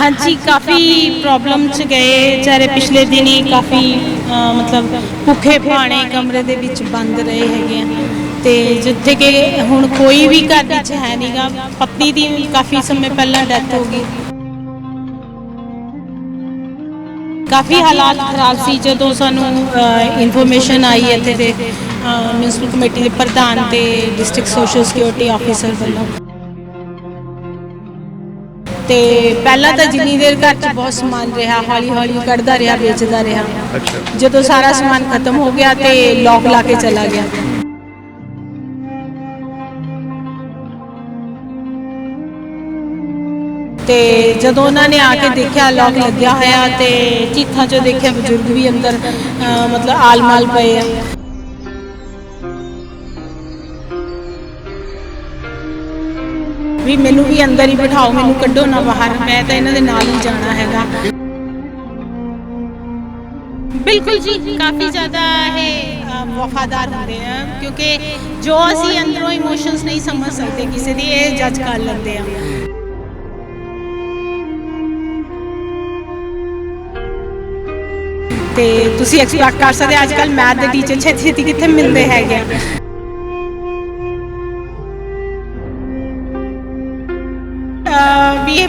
ਹਾਂਜੀ ਕਾਫੀ ਪ੍ਰੋਬਲਮ ਚ ਗਏ ਵਿਚਾਰੇ ਪਿਛਲੇ ਦਿਨੀ ਕਾਫੀ ਅ, ਮਤਲਬ ਭੁੱਖੇ ਭਾਣੇ ਕਮਰੇ ਦੇ ਵਿੱਚ ਬੰਦ ਰਹੇ ਹੈਗੇ ਆ। ਤੇ ਜਿੱਥੇ ਕਿ ਹੁਣ ਕੋਈ ਵੀ ਘਰ ਵਿੱਚ ਹੈ ਨਹੀਂਗਾ ਪਤਨੀ ਦੀ ਕਾਫੀ ਸਮੇਂ ਪਹਿਲਾਂ ਡੈਥ ਹੋ ਗਈ। ਕਾਫੀ ਹਾਲਾਤ ਖਰਾਬ ਸੀ ਜਦੋਂ ਸਾਨੂੰ ਇਨਫੋਰਮੇਸ਼ਨ ਆਈ ਇੱਥੇ ਦੇ ਮਿਊਨਿਸਪਲ ਕਮੇਟੀ ਦੇ ਪ੍ਰਧਾਨ ਤੇ ਡਿਸਟ੍ਰਿਕਟ ਸੋਸ਼ਲ ਸਿਕਿਉਰਿਟੀ ਆਫੀਸਰ ਵੱਲੋਂ। ਤੇ ਪਹਿਲਾਂ ਤਾਂ ਜਿੰਨੀ ਦੇਰ ਘਰ 'ਚ ਬਹੁਤ ਸਮਾਨ ਰਿਹਾ ਹੌਲੀ ਹੌਲੀ ਕੱਢਦਾ ਰਿਹਾ ਵੇਚਦਾ ਰਿਹਾ। ਅੱਛਾ। ਜਦੋਂ ਸਾਰਾ ਸਮਾਨ ਖਤਮ ਹੋ ਗਿਆ ਤੇ ਲੋਕ ਲਾ ਕੇ ਚਲਾ ਗਿਆ। ਤੇ ਜਦੋਂ ਉਹਨਾਂ ਨੇ ਆ ਕੇ ਦੇਖਿਆ ਲੋਕ ਲੱਗਿਆ ਹੋਇਆ ਤੇ ਚੀਥਾਂ 'ਚ ਦੇਖਿਆ ਬਜ਼ੁਰਗ ਵੀ ਅੰਦਰ ਅਹ, ਮਤਲਬ ਆਲ-ਮਾਲ ਪਏ ਆ। ਵੀ ਮੈਨੂੰ ਵੀ ਅੰਦਰ ਹੀ ਬਿਠਾਓ, ਮੈਨੂੰ ਕੱਢੋ ਨਾ ਬਾਹਰ, ਮੈਂ ਤਾਂ ਇਹਨਾਂ ਦੇ ਨਾਲ ਹੀ ਜਾਣਾ ਹੈਗਾ। ਬਿਲਕੁਲ ਜੀ, ਕਾਫੀ ਜ਼ਿਆਦਾ ਇਹ ਵਫਾਦਾਰ ਹੁੰਦੇ ਆ, ਕਿਉਂਕਿ ਜੋ ਅਸੀਂ ਅੰਦਰੋਂ ਇਮੋਸ਼ਨਸ ਨਹੀਂ ਸਮਝ ਸਕਦੇ ਕਿਸੇ ਦੀ, ਇਹ ਜੱਜ ਕਰ ਲੈਂਦੇ ਆ। ਤੇ ਤੁਸੀਂ ਐਕਸਪੈਕਟ ਕਰ ਸਕਦੇ ਅੱਜ ਕੱਲ ਮੈਥ ਦੇ ਟੀਚਰ ਛੇਤੀ ਛੇਤੀ ਕਿੱਥੇ ਮਿਲਦੇ ਹੈਗੇ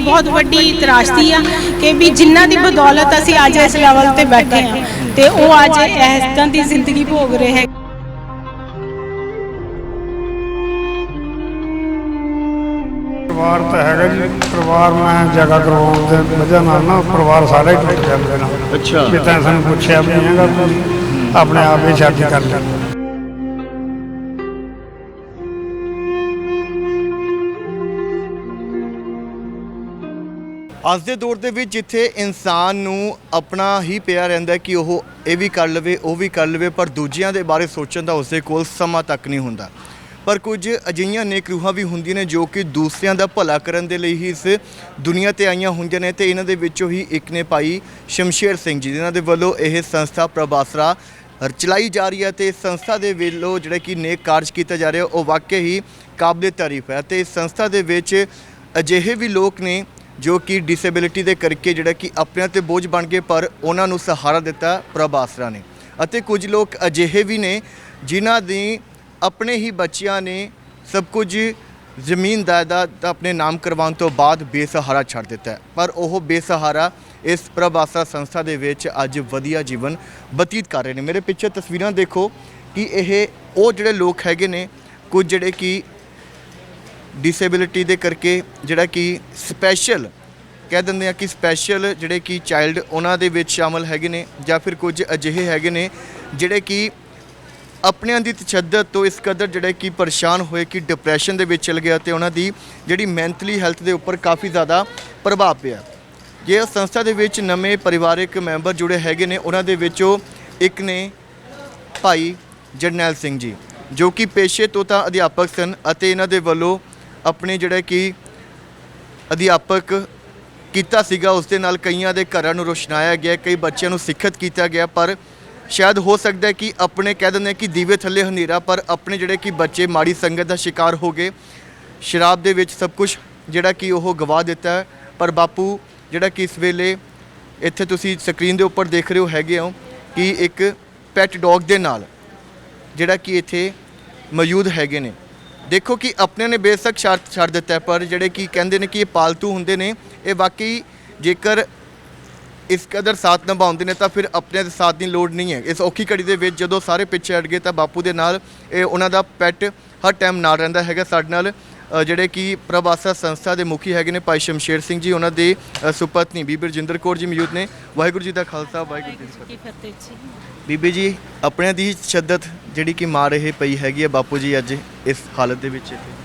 ਬਹੁਤ ਵੱਡੀ ਤਰਾਸ਼ਦੀ ਆ ਕਿ ਵੀ ਜਿਨ੍ਹਾਂ ਦੀ ਬਦੌਲਤ ਅਸੀਂ ਅੱਜ ਇਸ ਲੈਵਲ ਤੇ ਬੈਠੇ ਆ ਤੇ ਉਹ ਅੱਜ ਇਸ ਤਰ੍ਹਾਂ ਦੀ ਜ਼ਿੰਦਗੀ ਭੋਗ ਰਹੇ ਹੈ ਪਰਿਵਾਰ ਤਾਂ ਹੈਗਾ ਜੀ। ਪਰਿਵਾਰ ਮੈਂ ਜਗ੍ਹਾ ਕਰਵਾਉਣ ਦੇ ਵਜ੍ਹਾ ਨਾਲ ਨਾ ਪਰਿਵਾਰ ਸਾਰਾ ਹੀ ਟੁੱਟ ਗਿਆ ਮੇਰੇ ਨਾਲ ਅੱਛਾ। ਜੇ ਤਾਂ ਸਾਨੂੰ ਪੁੱਛਿਆ ਵੀ ਹੈਗਾ ਤੁਸੀਂ ਆਪਣੇ ਆਪ ਹੀ ਸ਼ਾਦੀ ਕਰ ਲਿਆ ਅੱਜ ਦੇ ਦੌਰ ਦੇ ਵਿੱਚ ਜਿੱਥੇ ਇਨਸਾਨ ਨੂੰ ਆਪਣਾ ਹੀ ਪਿਆ ਰਹਿੰਦਾ ਕਿ ਉਹ ਇਹ ਵੀ ਕਰ ਲਵੇ, ਉਹ ਵੀ ਕਰ ਲਵੇ, ਪਰ ਦੂਜਿਆਂ ਦੇ ਬਾਰੇ ਸੋਚਣ ਦਾ ਉਸਦੇ ਕੋਲ ਸਮਾਂ ਤੱਕ ਨਹੀਂ ਹੁੰਦਾ। ਪਰ ਕੁਝ ਅਜਿਹੀਆਂ ਨੇਕ ਰੂਹਾਂ ਵੀ ਹੁੰਦੀਆਂ ਨੇ ਜੋ ਕਿ ਦੂਸਰਿਆਂ ਦਾ ਭਲਾ ਕਰਨ ਦੇ ਲਈ ਹੀ ਇਸ ਦੁਨੀਆ ਤੇ ਆਈਆਂ ਹੁੰਦੀਆਂ ਨੇ ਤੇ ਇਹਨਾਂ ਦੇ ਵਿੱਚੋਂ ਹੀ ਇੱਕ ਨੇ ਭਾਈ ਸ਼ਮਸ਼ੇਰ ਸਿੰਘ ਜੀ, ਜਿਨ੍ਹਾਂ ਦੇ ਵੱਲੋਂ ਇਹ ਸੰਸਥਾ ਪ੍ਰਭਾਸਰਾ ਚਲਾਈ ਜਾ ਰਹੀ ਹੈ ਤੇ ਇਸ ਸੰਸਥਾ ਦੇ ਵੱਲੋਂ ਜਿਹੜਾ ਕਿ ਨੇਕ ਕਾਰਜ ਕੀਤਾ ਜਾ ਰਿਹਾ ਉਹ ਵਾਕਿਆ ਹੀ ਕਾਬਲੇ ਤਾਰੀਫ ਹੈ ਤੇ ਇਸ ਸੰਸਥਾ ਦੇ ਵਿੱਚ ਅਜਿਹੇ ਵੀ ਲੋਕ ਨੇ ਜੋ ਕਿ ਡਿਸੇਬਿਲਿਟੀ ਦੇ ਕਰਕੇ ਜਿਹੜਾ ਕਿ ਆਪਣਿਆਂ ਤੇ ਬੋਝ ਬਣ ਗਏ, ਪਰ ਉਹਨਾਂ ਨੂੰ ਸਹਾਰਾ ਦਿੱਤਾ ਪ੍ਰਭ ਆਸਰਾ ਨੇ। ਅਤੇ ਕੁਝ ਲੋਕ ਅਜਿਹੇ ਵੀ ਨੇ ਜਿਨ੍ਹਾਂ ਦੀ ਆਪਣੇ ਹੀ ਬੱਚਿਆਂ ਨੇ ਸਭ ਕੁਝ ਜ਼ਮੀਨ ਜਾਇਦਾਦ ਆਪਣੇ ਨਾਮ ਕਰਵਾਉਣ ਤੋਂ ਬਾਅਦ ਬੇਸਹਾਰਾ ਛੱਡ ਦਿੱਤਾ ਪਰ ਉਹ ਬੇਸਹਾਰਾ ਇਸ ਪ੍ਰਭ ਆਸਰਾ ਸੰਸਥਾ ਦੇ ਵਿੱਚ ਅੱਜ ਵਧੀਆ ਜੀਵਨ ਬਤੀਤ ਕਰ ਰਹੇ ਨੇ। ਮੇਰੇ ਪਿੱਛੇ ਤਸਵੀਰਾਂ ਦੇਖੋ ਕਿ ਇਹ ਉਹ ਜਿਹੜੇ ਲੋਕ ਹੈਗੇ ਨੇ, ਕੁਝ ਜਿਹੜੇ ਕਿ ਡਿਸੇਬਿਲਿਟੀ ਦੇ ਕਰਕੇ ਜਿਹੜਾ ਕਿ ਸਪੈਸ਼ਲ ਕਹਿ ਦਿੰਦੇ ਆ ਕਿ ਸਪੈਸ਼ਲ ਜਿਹੜੇ ਕਿ ਚਾਈਲਡ ਉਹਨਾਂ ਦੇ ਵਿੱਚ ਸ਼ਾਮਲ ਹੈਗੇ ਨੇ ਜਾਂ ਫਿਰ ਕੁਝ ਅਜਿਹੇ ਹੈਗੇ ਨੇ ਜਿਹੜੇ ਕਿ ਆਪਣਿਆਂ ਦੀ ਤਸ਼ੱਦਦ ਤੋਂ ਇਸ ਕਦਰ ਜਿਹੜੇ ਕਿ ਪਰੇਸ਼ਾਨ ਹੋਏ ਕਿ ਡਿਪਰੈਸ਼ਨ ਦੇ ਵਿੱਚ ਚਲ ਗਿਆ ਤੇ ਉਹਨਾਂ ਦੀ ਜਿਹੜੀ ਮੈਂਟਲੀ ਹੈਲਥ ਦੇ ਉੱਪਰ ਕਾਫੀ ਜ਼ਿਆਦਾ ਪ੍ਰਭਾਵ ਪਿਆ। ਜੇ ਸੰਸਥਾ ਦੇ ਵਿੱਚ ਨਵੇਂ ਪਰਿਵਾਰਕ ਮੈਂਬਰ ਜੁੜੇ ਹੈਗੇ ਨੇ, ਉਹਨਾਂ ਦੇ ਵਿੱਚੋਂ ਇੱਕ ਨੇ ਭਾਈ ਜਰਨੈਲ ਸਿੰਘ ਜੀ, ਜੋ ਕਿ ਪੇਸ਼ੇ ਤੋਂ ਤਾਂ ਅਧਿਆਪਕ ਸਨ ਅਤੇ ਇਹਨਾਂ ਦੇ ਵੱਲੋਂ ਆਪਣੇ ਜਿਹੜੇ ਕਿ ਅਧਿਆਪਕ ਕੀਤਾ ਸੀਗਾ, ਉਸ ਦੇ ਨਾਲ ਕਈਆਂ ਦੇ ਘਰਾਂ ਨੂੰ ਰੋਸ਼ਨਾਇਆ ਗਿਆ, ਕਈ ਬੱਚਿਆਂ ਨੂੰ ਸਿੱਖਿਅਤ ਕੀਤਾ ਗਿਆ, ਪਰ ਸ਼ਾਇਦ ਹੋ ਸਕਦਾ ਹੈ ਕਿ ਆਪਣੇ ਕਹਿ ਦਿੰਦੇ ਆ ਕਿ ਦੀਵੇ ਥੱਲੇ ਹਨੇਰਾ, ਪਰ ਆਪਣੇ ਜਿਹੜੇ ਕਿ ਬੱਚੇ ਮਾੜੀ ਸੰਗਤ ਦਾ ਸ਼ਿਕਾਰ ਹੋ ਗਏ। ਸ਼ਰਾਬ ਦੇ ਵਿੱਚ ਸਭ ਕੁਝ ਜਿਹੜਾ ਕਿ ਉਹ ਗਵਾ ਦਿੱਤਾ ਪਰ ਬਾਪੂ, ਜਿਹੜਾ ਕਿ ਇਸ ਵੇਲੇ ਇੱਥੇ ਤੁਸੀਂ ਸਕਰੀਨ ਦੇ ਉੱਪਰ ਦੇਖ ਰਹੇ ਹੋ, ਹੈਗੇ ਹੋ ਕਿ ਇੱਕ ਪੈਟ ਡੌਗ ਦੇ ਨਾਲ ਜਿਹੜਾ ਕਿ ਇੱਥੇ ਮੌਜੂਦ ਹੈਗੇ ਨੇ। ਦੇਖੋ ਕਿ ਆਪਣੇ ਨੇ ਬੇਸ਼ੱਕ ਸ਼ਰਤ ਛੱਡ ਦਿੱਤਾ ਪਰ ਜਿਹੜੇ ਕਿ ਕਹਿੰਦੇ ਨੇ ਕਿ ਇਹ ਪਾਲਤੂ ਹੁੰਦੇ ਨੇ, ਇਹ ਵਾਕਈ ਜੇਕਰ ਇਸ ਕਦਰ ਸਾਥ ਨਿਭਾਉਂਦੇ ਨੇ ਤਾਂ ਫਿਰ ਆਪਣੇ ਦੇ ਸਾਥ ਦੀ ਲੋੜ ਨਹੀਂ ਹੈ। ਇਸ ਔਖੀ ਘੜੀ ਦੇ ਵਿੱਚ ਜਦੋਂ ਸਾਰੇ ਪਿੱਛੇ ਹਟ ਗਏ ਤਾਂ ਬਾਪੂ ਦੇ ਨਾਲ ਇਹ ਉਹਨਾਂ ਦਾ ਪੈਟ ਹਰ ਟਾਈਮ ਨਾਲ ਰਹਿੰਦਾ ਹੈਗਾ। ਸਾਡੇ ਨਾਲ ਅ, ਜਿਹੜੇ ਕਿ ਪ੍ਰਭਾਸਾ ਸੰਸਥਾ ਦੇ ਮੁਖੀ ਹੈਗੇ ਨੇ ਭਾਈ ਸ਼ਮਸ਼ੇਰ ਸਿੰਘ ਜੀ ਉਹਨਾਂ ਦੇ ਅ, ਸੁਪਤਨੀ ਬੀਬੀ ਰਜਿੰਦਰ ਕੌਰ ਜੀ ਮੌਜੂਦ ਨੇ। ਵਾਹਿਗੁਰੂ ਜੀ ਦਾ ਖਾਲਸਾ ਵਾਹਿਗੁਰੂ ਜੀ ਕੀ ਫਤਿਹ। ਕੀ ਫਤਿਹ ਜੀ ਬੀਬੀ ਜੀ ਆਪਣਿਆਂ ਦੀ ਸ਼ੱਦਤ ਜਿਹੜੀ ਕਿ ਮਾਰ ਰਹੇ ਪਈ ਹੈਗੀ ਹੈ ਬਾਪੂ ਜੀ ਅੱਜ ਇਸ ਹਾਲਤ ਦੇ ਵਿੱਚ ਇੱਥੇ।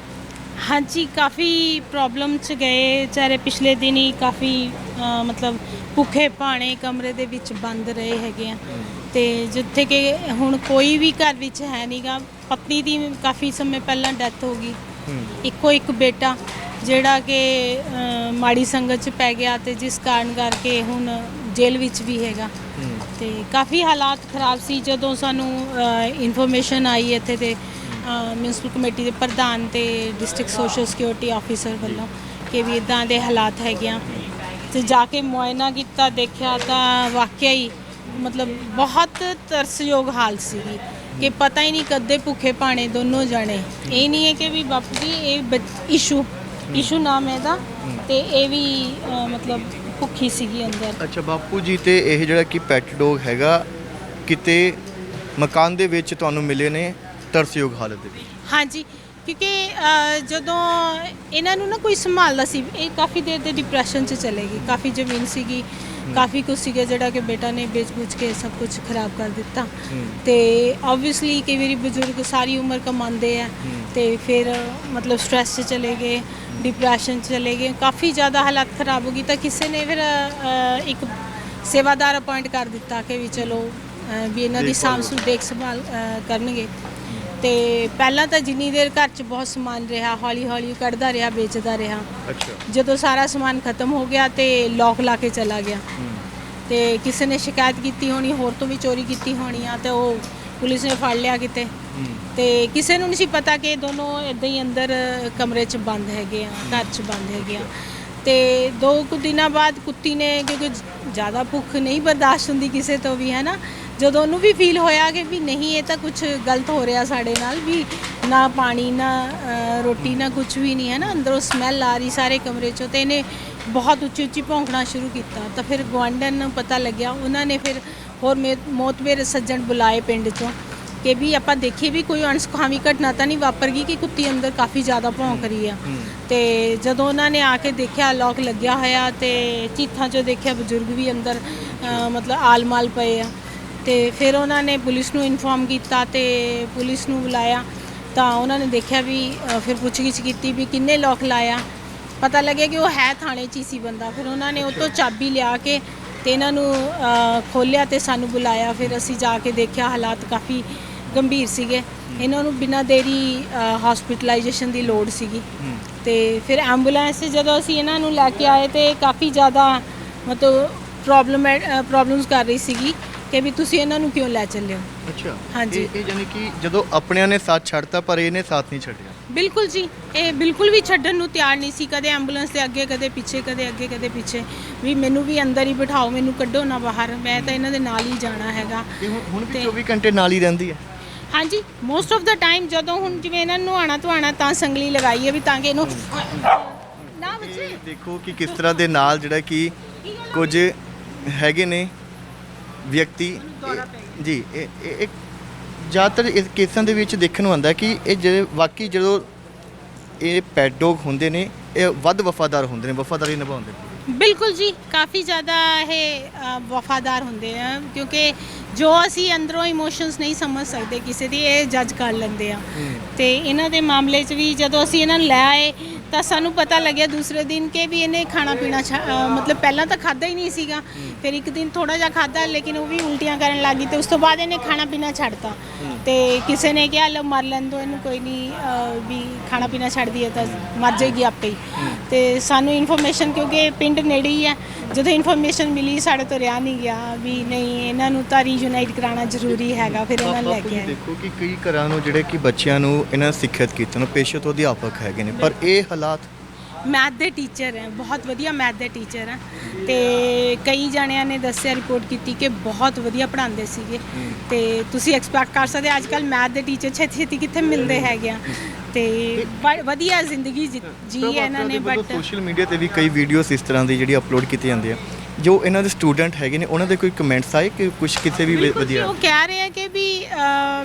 ਹਾਂਜੀ ਕਾਫੀ ਪ੍ਰੋਬਲਮ ਚ ਗਏ ਵਿਚਾਰੇ ਪਿਛਲੇ ਦਿਨੀ ਕਾਫੀ ਅ, ਮਤਲਬ ਭੁੱਖੇ ਭਾਣੇ ਕਮਰੇ ਦੇ ਵਿੱਚ ਬੰਦ ਰਹੇ ਹੈਗੇ ਆ। ਤੇ ਜਿੱਥੇ ਕਿ ਹੁਣ ਕੋਈ ਵੀ ਘਰ ਵਿੱਚ ਹੈ ਨਹੀਂਗਾ ਪਤਨੀ ਦੀ ਕਾਫੀ ਸਮੇਂ ਪਹਿਲਾਂ ਡੈਥ ਹੋ ਗਈ। ਇੱਕੋ ਇੱਕ ਬੇਟਾ ਜਿਹੜਾ ਕਿ ਮਾੜੀ ਸੰਗਤ ਚ ਪੈ ਗਿਆ ਤੇ ਜਿਸ ਕਾਰਨ ਕਰਕੇ ਹੁਣ ਜੇਲ੍ਹ ਵਿੱਚ ਵੀ ਹੈਗਾ। ਤੇ ਕਾਫੀ ਹਾਲਾਤ ਖਰਾਬ ਸੀ। ਜਦੋਂ ਸਾਨੂੰ ਇਨਫੋਰਮੇਸ਼ਨ ਆਈ ਇੱਥੇ ਤੇ ਮਿਊਨਿਸਪਲ ਕਮੇਟੀ ਦੇ ਪ੍ਰਧਾਨ ਤੇ ਡਿਸਟ੍ਰਿਕਟ ਸੋਸ਼ਲ ਸਿਕਿਉਰਿਟੀ ਆਫੀਸਰ ਵੱਲੋਂ ਕਿ ਵੀ ਇਦਾਂ ਦੇ ਹਾਲਾਤ ਹੈਗੇ ਆ। ਤੇ ਜਾ ਕੇ ਮੁਆਇਨਾ ਕੀਤਾ, ਦੇਖਿਆ ਤਾਂ ਵਾਕਿਆ ਹੀ ਮਤਲਬ ਬਹੁਤ ਤਰਸਯੋਗ ਹਾਲ ਸੀਗੀ। ਕਿ ਪਤਾ ਹੀ ਨਹੀਂ ਕਦੇ ਭੁੱਖੇ ਪਾਣੇ ਦੋਨੋਂ ਜਣੇ। ਇਹ ਨਹੀਂ ਹੈ ਕਿ ਵੀ ਬਾਪੂ ਜੀ ਇਹ ਇਸ਼ੂ ਇਸ਼ੂ ਨਾਮ ਹੈ ਇਹਦਾ ਤੇ ਇਹ ਵੀ ਮਤਲਬ ਭੁੱਖੀ ਸੀਗੀ ਅੰਦਰ। ਅੱਛਾ ਬਾਪੂ ਜੀ ਤੇ ਇਹ ਜਿਹੜਾ ਕਿ ਪੈਟ ਡੌਗ ਹੈਗਾ ਕਿਤੇ ਮਕਾਨ ਦੇ ਵਿੱਚ ਤੁਹਾਨੂੰ ਮਿਲੇ ਨੇ ਤਰਸਯੋਗ ਹਾਲਤ ਦੇ ਵਿੱਚ? ਹਾਂਜੀ ਕਿਉਂਕਿ ਜਦੋਂ ਇਹਨਾਂ ਨੂੰ ਨਾ ਕੋਈ ਸੰਭਾਲਦਾ ਸੀ ਇਹ ਕਾਫੀ ਦੇਰ ਦੇ ਡਿਪਰੈਸ਼ਨ 'ਚ ਚਲੇ ਗਏ ਕਾਫੀ ਜ਼ਮੀਨ ਸੀਗੀ। ਕਾਫੀ ਕੁਝ ਸੀਗਾ ਜਿਹੜਾ ਕਿ ਬੇਟਾ ਨੇ ਵੇਚ-ਵੂਚ ਕੇ ਸਭ ਕੁਝ ਖਰਾਬ ਕਰ ਦਿੱਤਾ। ਤੇ ਆਬਵੀਅਸਲੀ ਕਈ ਵਾਰੀ ਬਜ਼ੁਰਗ ਸਾਰੀ ਉਮਰ ਕਮਾਉਂਦੇ ਆ ਤੇ ਫਿਰ ਮਤਲਬ ਸਟ੍ਰੈਸ 'ਚ ਚਲੇ ਗਏ ਡਿਪਰੈਸ਼ਨ 'ਚ ਚਲੇ ਗਏ ਕਾਫੀ ਜ਼ਿਆਦਾ ਹਾਲਾਤ ਖਰਾਬ ਹੋ ਗਈ ਤਾਂ ਕਿਸੇ ਨੇ ਫਿਰ ਅ, ਇੱਕ ਸੇਵਾਦਾਰ ਅਪਾਇੰਟ ਕਰ ਦਿੱਤਾ ਕਿ ਵੀ ਚਲੋ ਅ, ਵੀ ਇਹਨਾਂ ਦੀ ਸਾਂਭ ਸੁ ਦੇਖ ਸੰਭਾਲ ਅ, ਕਰਨਗੇ। ਤੇ ਪਹਿਲਾਂ ਤਾਂ ਜਿੰਨੀ ਦੇਰ ਘਰ 'ਚ ਬਹੁਤ ਸਮਾਨ ਰਿਹਾ ਹੌਲੀ ਹੌਲੀ ਕੱਢਦਾ ਰਿਹਾ ਵੇਚਦਾ ਰਿਹਾ। ਅੱਛਾ। ਜਦੋਂ ਸਾਰਾ ਸਮਾਨ ਖਤਮ ਹੋ ਗਿਆ ਤੇ ਲੋਕ ਲਾ ਕੇ ਚਲਾ ਗਿਆ। ਤੇ ਕਿਸੇ ਨੇ ਸ਼ਿਕਾਇਤ ਕੀਤੀ ਹੋਣੀ ਹੋਰ ਤੋਂ ਵੀ ਚੋਰੀ ਕੀਤੀ ਹੋਣੀ ਆ ਤੇ ਉਹ ਪੁਲਿਸ ਨੇ ਫੜ ਲਿਆ ਕਿਤੇ। ਤੇ ਕਿਸੇ ਨੂੰ ਨਹੀਂ ਸੀ ਪਤਾ ਕਿ ਇਹ ਦੋਨੋਂ ਇਦਾਂ ਹੀ ਅੰਦਰ ਕਮਰੇ 'ਚ ਬੰਦ ਹੈਗੇ ਆ ਘਰ 'ਚ ਬੰਦ ਹੈਗੇ ਆ। ਤੇ ਦੋ ਕੁ ਦਿਨਾਂ ਬਾਅਦ ਕੁੱਤੀ ਨੇ ਕਿਉਂਕਿ ਜ਼ਿਆਦਾ ਭੁੱਖ ਨਹੀਂ ਬਰਦਾਸ਼ਤ ਹੁੰਦੀ ਕਿਸੇ ਤੋਂ ਵੀ ਹੈ ਨਾ? ਜਦੋਂ ਉਹਨੂੰ ਵੀ ਫੀਲ ਹੋਇਆ ਕਿ ਵੀ ਨਹੀਂ ਇਹ ਤਾਂ ਕੁਝ ਗਲਤ ਹੋ ਰਿਹਾ ਸਾਡੇ ਨਾਲ ਵੀ ਨਾ ਪਾਣੀ ਨਾ ਰੋਟੀ ਨਾ ਕੁਝ ਵੀ ਨਹੀਂ ਹੈ ਨਾ? ਅੰਦਰੋਂ ਸਮੈਲ ਆ ਰਹੀ ਸਾਰੇ ਕਮਰੇ 'ਚੋਂ ਤੇ ਇਹਨੇ ਬਹੁਤ ਉੱਚੀ ਉੱਚੀ ਭੌਂਕਣਾ ਸ਼ੁਰੂ ਕੀਤਾ। ਤਾਂ ਫਿਰ ਗੁਆਂਢਣ ਨੂੰ ਪਤਾ ਲੱਗਿਆ ਉਹਨਾਂ ਨੇ ਫਿਰ ਹੋਰ ਮੋਤਬਰ ਸੱਜਣ ਬੁਲਾਏ ਪਿੰਡ 'ਚੋਂ ਕਿ ਵੀ ਆਪਾਂ ਦੇਖੀਏ ਵੀ ਕੋਈ ਅਣਸੁਖਾਵੀ ਘਟਨਾ ਤਾਂ ਨਹੀਂ ਵਾਪਰ ਗਈ ਕਿ ਕੁੱਤੀ ਅੰਦਰ ਕਾਫੀ ਜ਼ਿਆਦਾ ਭੌਂਕ ਰਹੀ ਆ। ਤੇ ਜਦੋਂ ਉਹਨਾਂ ਨੇ ਆ ਕੇ ਦੇਖਿਆ ਲੋਕ ਲੱਗਿਆ ਹੋਇਆ ਤੇ ਚੀਥਾਂ 'ਚੋਂ ਦੇਖਿਆ ਬਜ਼ੁਰਗ ਵੀ ਅੰਦਰ ਮਤਲਬ ਆਲ-ਮਾਲ ਪਏ ਆ। ਤੇ ਫਿਰ ਉਹਨਾਂ ਨੇ ਪੁਲਿਸ ਨੂੰ ਇਨਫੋਰਮ ਕੀਤਾ ਤੇ ਪੁਲਿਸ ਨੂੰ ਬੁਲਾਇਆ ਤਾਂ ਉਹਨਾਂ ਨੇ ਦੇਖਿਆ ਵੀ ਅ, ਫਿਰ ਪੁੱਛਗਿੱਛ ਕੀਤੀ ਵੀ ਕਿੰਨੇ ਲੋਕ ਲਾਇਆ। ਪਤਾ ਲੱਗਿਆ ਕਿ ਉਹ ਹੈ ਥਾਣੇ 'ਚ ਹੀ ਸੀ ਬੰਦਾ। ਫਿਰ ਉਹਨਾਂ ਨੇ ਉਹ ਤੋਂ ਚਾਬੀ ਲਿਆ ਕੇ ਤੇ ਇਹਨਾਂ ਨੂੰ ਅ, ਖੋਲ੍ਹਿਆ ਤੇ ਸਾਨੂੰ ਬੁਲਾਇਆ। ਫਿਰ ਅਸੀਂ ਜਾ ਕੇ ਦੇਖਿਆ ਹਾਲਾਤ ਕਾਫੀ ਗੰਭੀਰ ਸੀਗੇ। ਇਹਨਾਂ ਨੂੰ ਬਿਨਾਂ ਦੇਰੀ ਹਸਪੀਟਲਾਈਜੇਸ਼ਨ ਦੀ ਲੋੜ ਸੀਗੀ। ਤੇ ਫਿਰ ਐਂਬੂਲੈਂਸ 'ਚ ਜਦੋਂ ਅਸੀਂ ਇਹਨਾਂ ਨੂੰ ਲੈ ਕੇ ਆਏ ਤੇ ਕਾਫੀ ਜ਼ਿਆਦਾ ਮਤਲਬ ਪ੍ਰੋਬਲਮ ਪ੍ਰੋਬਲਮਸ ਕਰ ਰਹੀ ਸੀਗੀ। ਕਿ ਵੀ ਤੁਸੀਂ ਇਹਨਾਂ ਨੂੰ ਕਿਉਂ ਲੈ ਚੱਲੇ ਹੋ? ਅੱਛਾ। ਹਾਂਜੀ। ਇਹ ਇਹ ਜਾਨੀ ਕਿ ਜਦੋਂ ਆਪਣਿਆਂ ਨੇ ਸਾਥ ਛੱਡਤਾ ਪਰ ਇਹਨੇ ਸਾਥ ਨਹੀਂ ਛੱਡਿਆ। ਬਿਲਕੁਲ ਜੀ। ਇਹ ਬਿਲਕੁਲ ਵੀ ਛੱਡਣ ਨੂੰ ਤਿਆਰ ਨਹੀਂ ਸੀ। ਕਦੇ ਐਂਬੂਲੈਂਸ ਦੇ ਅੱਗੇ ਕਦੇ ਪਿੱਛੇ ਕਦੇ ਅੱਗੇ ਕਦੇ ਪਿੱਛੇ। ਵੀ ਮੈਨੂੰ ਵੀ ਅੰਦਰ ਹੀ ਬਿਠਾਓ ਮੈਨੂੰ ਕੱਢੋ ਨਾ ਬਾਹਰ। ਮੈਂ ਤਾਂ ਇਹਨਾਂ ਦੇ ਨਾਲ ਹੀ ਜਾਣਾ ਹੈਗਾ। ਇਹ ਹੁਣ ਹੁਣ ਵੀ ਤੇ- 24 ਘੰਟੇ ਨਾਲ ਹੀ ਰਹਿੰਦੀ ਹੈ। ਹਾਂਜੀ। ਮੋਸਟ ਆਫ ਦਾ ਟਾਈਮ ਜਦੋਂ ਹੁਣ ਜਿਵੇਂ ਇਹਨਾਂ ਨੂੰ ਆਣਾ ਧਵਾਣਾ ਤਾਂ ਸੰਗਲੀ ਲਗਾਈ ਹੈ ਵੀ ਤਾਂ ਕਿ ਇਹਨੂੰ ਨਾ ਬੱਚੇ ਇਹ ਦੇਖੋ ਕਿ ਕਿਸ ਤਰ੍ਹਾਂ ਦੇ ਨਾਲ ਜਿਹੜਾ ਕਿ ਕੁਝ ਹੈਗੇ ਨੇ। ਵਿਅਕਤੀ ਇਹ- ਜੀ ਇਹ ਇਹ ਇੱਕ ਜ਼ਿਆਦਾਤਰ ਇਸ ਕੇਸਾਂ ਦੇ ਵਿੱਚ ਦੇਖਣ ਨੂੰ ਆਉਂਦਾ ਕਿ ਇਹ ਜਿਹੜੇ ਵਾਕਈ ਜਦੋਂ ਇਹ ਪੈਟ ਡੌਗ ਹੁੰਦੇ ਨੇ ਇਹ ਵੱਧ ਵਫਾਦਾਰ ਹੁੰਦੇ ਨੇ ਵਫਾਦਾਰੀ ਨਿਭਾਉਂਦੇ ਨੇ। ਬਿਲਕੁਲ ਜੀ ਕਾਫੀ ਜ਼ਿਆਦਾ ਇਹ ਅ, ਵਫਾਦਾਰ ਹੁੰਦੇ ਆ ਕਿਉਂਕਿ ਜੋ ਅਸੀਂ ਅੰਦਰੋਂ ਇਮੋਸ਼ਨਸ ਨਹੀਂ ਸਮਝ ਸਕਦੇ ਕਿਸੇ ਦੀ ਇਹ ਜੱਜ ਕਰ ਲੈਂਦੇ ਆ। ਤੇ ਇਹਨਾਂ ਦੇ ਮਾਮਲੇ 'ਚ ਵੀ ਜਦੋਂ ਅਸੀਂ ਇਹਨਾਂ ਨੂੰ ਲੈ ਆਏ ਤਾਂ ਸਾਨੂੰ ਪਤਾ ਲੱਗਿਆ ਦੂਸਰੇ ਦਿਨ ਕਿ ਵੀ ਇਹਨੇ ਖਾਣਾ ਪੀਣਾ ਛਾ- ਮਤਲਬ ਪਹਿਲਾਂ ਤਾਂ ਖਾਦਾ ਹੀ ਨਹੀਂ ਸੀਗਾ। ਫਿਰ ਇੱਕ ਦਿਨ ਥੋੜਾ ਜਿਹਾ ਖਾਦਾ ਲੇਕਿਨ ਉਹ ਵੀ ਉਲਟੀਆਂ ਕਰਨ ਲੱਗੀ ਤੇ ਉਸ ਤੋਂ ਬਾਅਦ ਇਹਨੇ ਖਾਣਾ ਪੀਣਾ ਛੱਡਤਾ। ਤੇ ਕਿਸੇ ਨੇ ਕਿਹਾ ਲਓ ਮਰ ਲੈਣ ਦੋ ਇਹਨੂੰ ਕੋਈ ਨਹੀਂ ਵੀ ਖਾਣਾ ਪੀਣਾ ਛੱਡ ਦਈਏ ਤਾਂ ਮਰ ਜਾਏਗੀ ਆਪੇ ਹੀ। ਤੇ ਸਾਨੂੰ ਇਨਫੋਰਮੇਸ਼ਨ ਕਿਉਂਕਿ ਪਿੰਡ ਨੇੜੇ ਹੀ ਹੈ ਜਦੋਂ ਇਨਫੋਰਮੇਸ਼ਨ ਮਿਲੀ ਸਾਡੇ ਤੋਂ ਰਿਆ ਨਹੀਂ ਗਿਆ ਵੀ ਨਹੀਂ ਇਹਨਾਂ ਨੂੰ ਤਾਂ ਰੀਯੂਨਾਈਟ ਕਰਾਉਣਾ ਜ਼ਰੂਰੀ ਹੈਗਾ ਫਿਰ ਇਹਨਾਂ ਨੂੰ ਲੈ ਕੇ ਆਏ। ਦੇਖੋ ਕਿ ਕਈ ਘਰਾਂ ਨੂੰ ਜਿਹੜੇ ਕਿ ਬੱਚਿਆਂ ਨੂੰ ਇਹਨਾਂ ਸਿੱਖਿਅਤ ਕੀਤੇ ਨੇ ਪੇਸ਼ੇ ਤੋਂ ਅਧਿਆਪਕ ਹੈਗੇ ਨੇ ਪਰ ਇਹ ਹਾਲਾਤ ਮੈਥ ਦੇ ਟੀਚਰ ਹੈ ਬਹੁਤ ਵਧੀਆ ਮੈਥ ਦੇ ਟੀਚਰ ਹੈ। ਤੇ ਕਈ ਜਣਿਆਂ ਨੇ ਦੱਸਿਆ ਰਿਪੋਰਟ ਕੀਤੀ ਕਿ ਬਹੁਤ ਵਧੀਆ ਪੜ੍ਹਾਉਂਦੇ ਸੀਗੇ। ਤੇ ਤੁਸੀਂ ਐਕਸਪੈਕਟ ਕਰ ਸਕਦੇ ਅੱਜ ਕੱਲ ਮੈਥ ਦੇ ਟੀਚਰ ਛੇਤੀ ਛੇਤੀ ਕਿੱਥੇ ਮਿਲਦੇ ਹੈਗੇ ਆ। ਤੇ ਬ- ਵਧੀਆ ਜ਼ਿੰਦਗੀ ਜੀ ਜੀ ਹੈ ਇਹਨਾਂ ਨੇ ਬਟ ਸੋਸ਼ਲ ਮੀਡੀਆ ਤੇ ਵੀ ਕਈ ਵੀਡੀਓਜ਼ ਇਸ ਤਰ੍ਹਾਂ ਦੀ ਜਿਹੜੀ ਅਪਲੋਡ ਕੀਤੀਆਂ ਜਾਂਦੀਆਂ ਜੋ ਇਹਨਾਂ ਦੇ ਸਟੂਡੈਂਟ ਹੈਗੇ ਨੇ ਉਹਨਾਂ ਦੇ ਕੋਈ ਕਮੈਂਟਸ ਆਏ ਕਿ ਕੁਝ ਕਿਤੇ ਵੀ ਵ- ਬਿਲਕੁਲ ਜੀ, ਵਧੀਆ? ਉਹ ਕਹਿ ਰਹੇ ਆ ਕਿ ਵੀ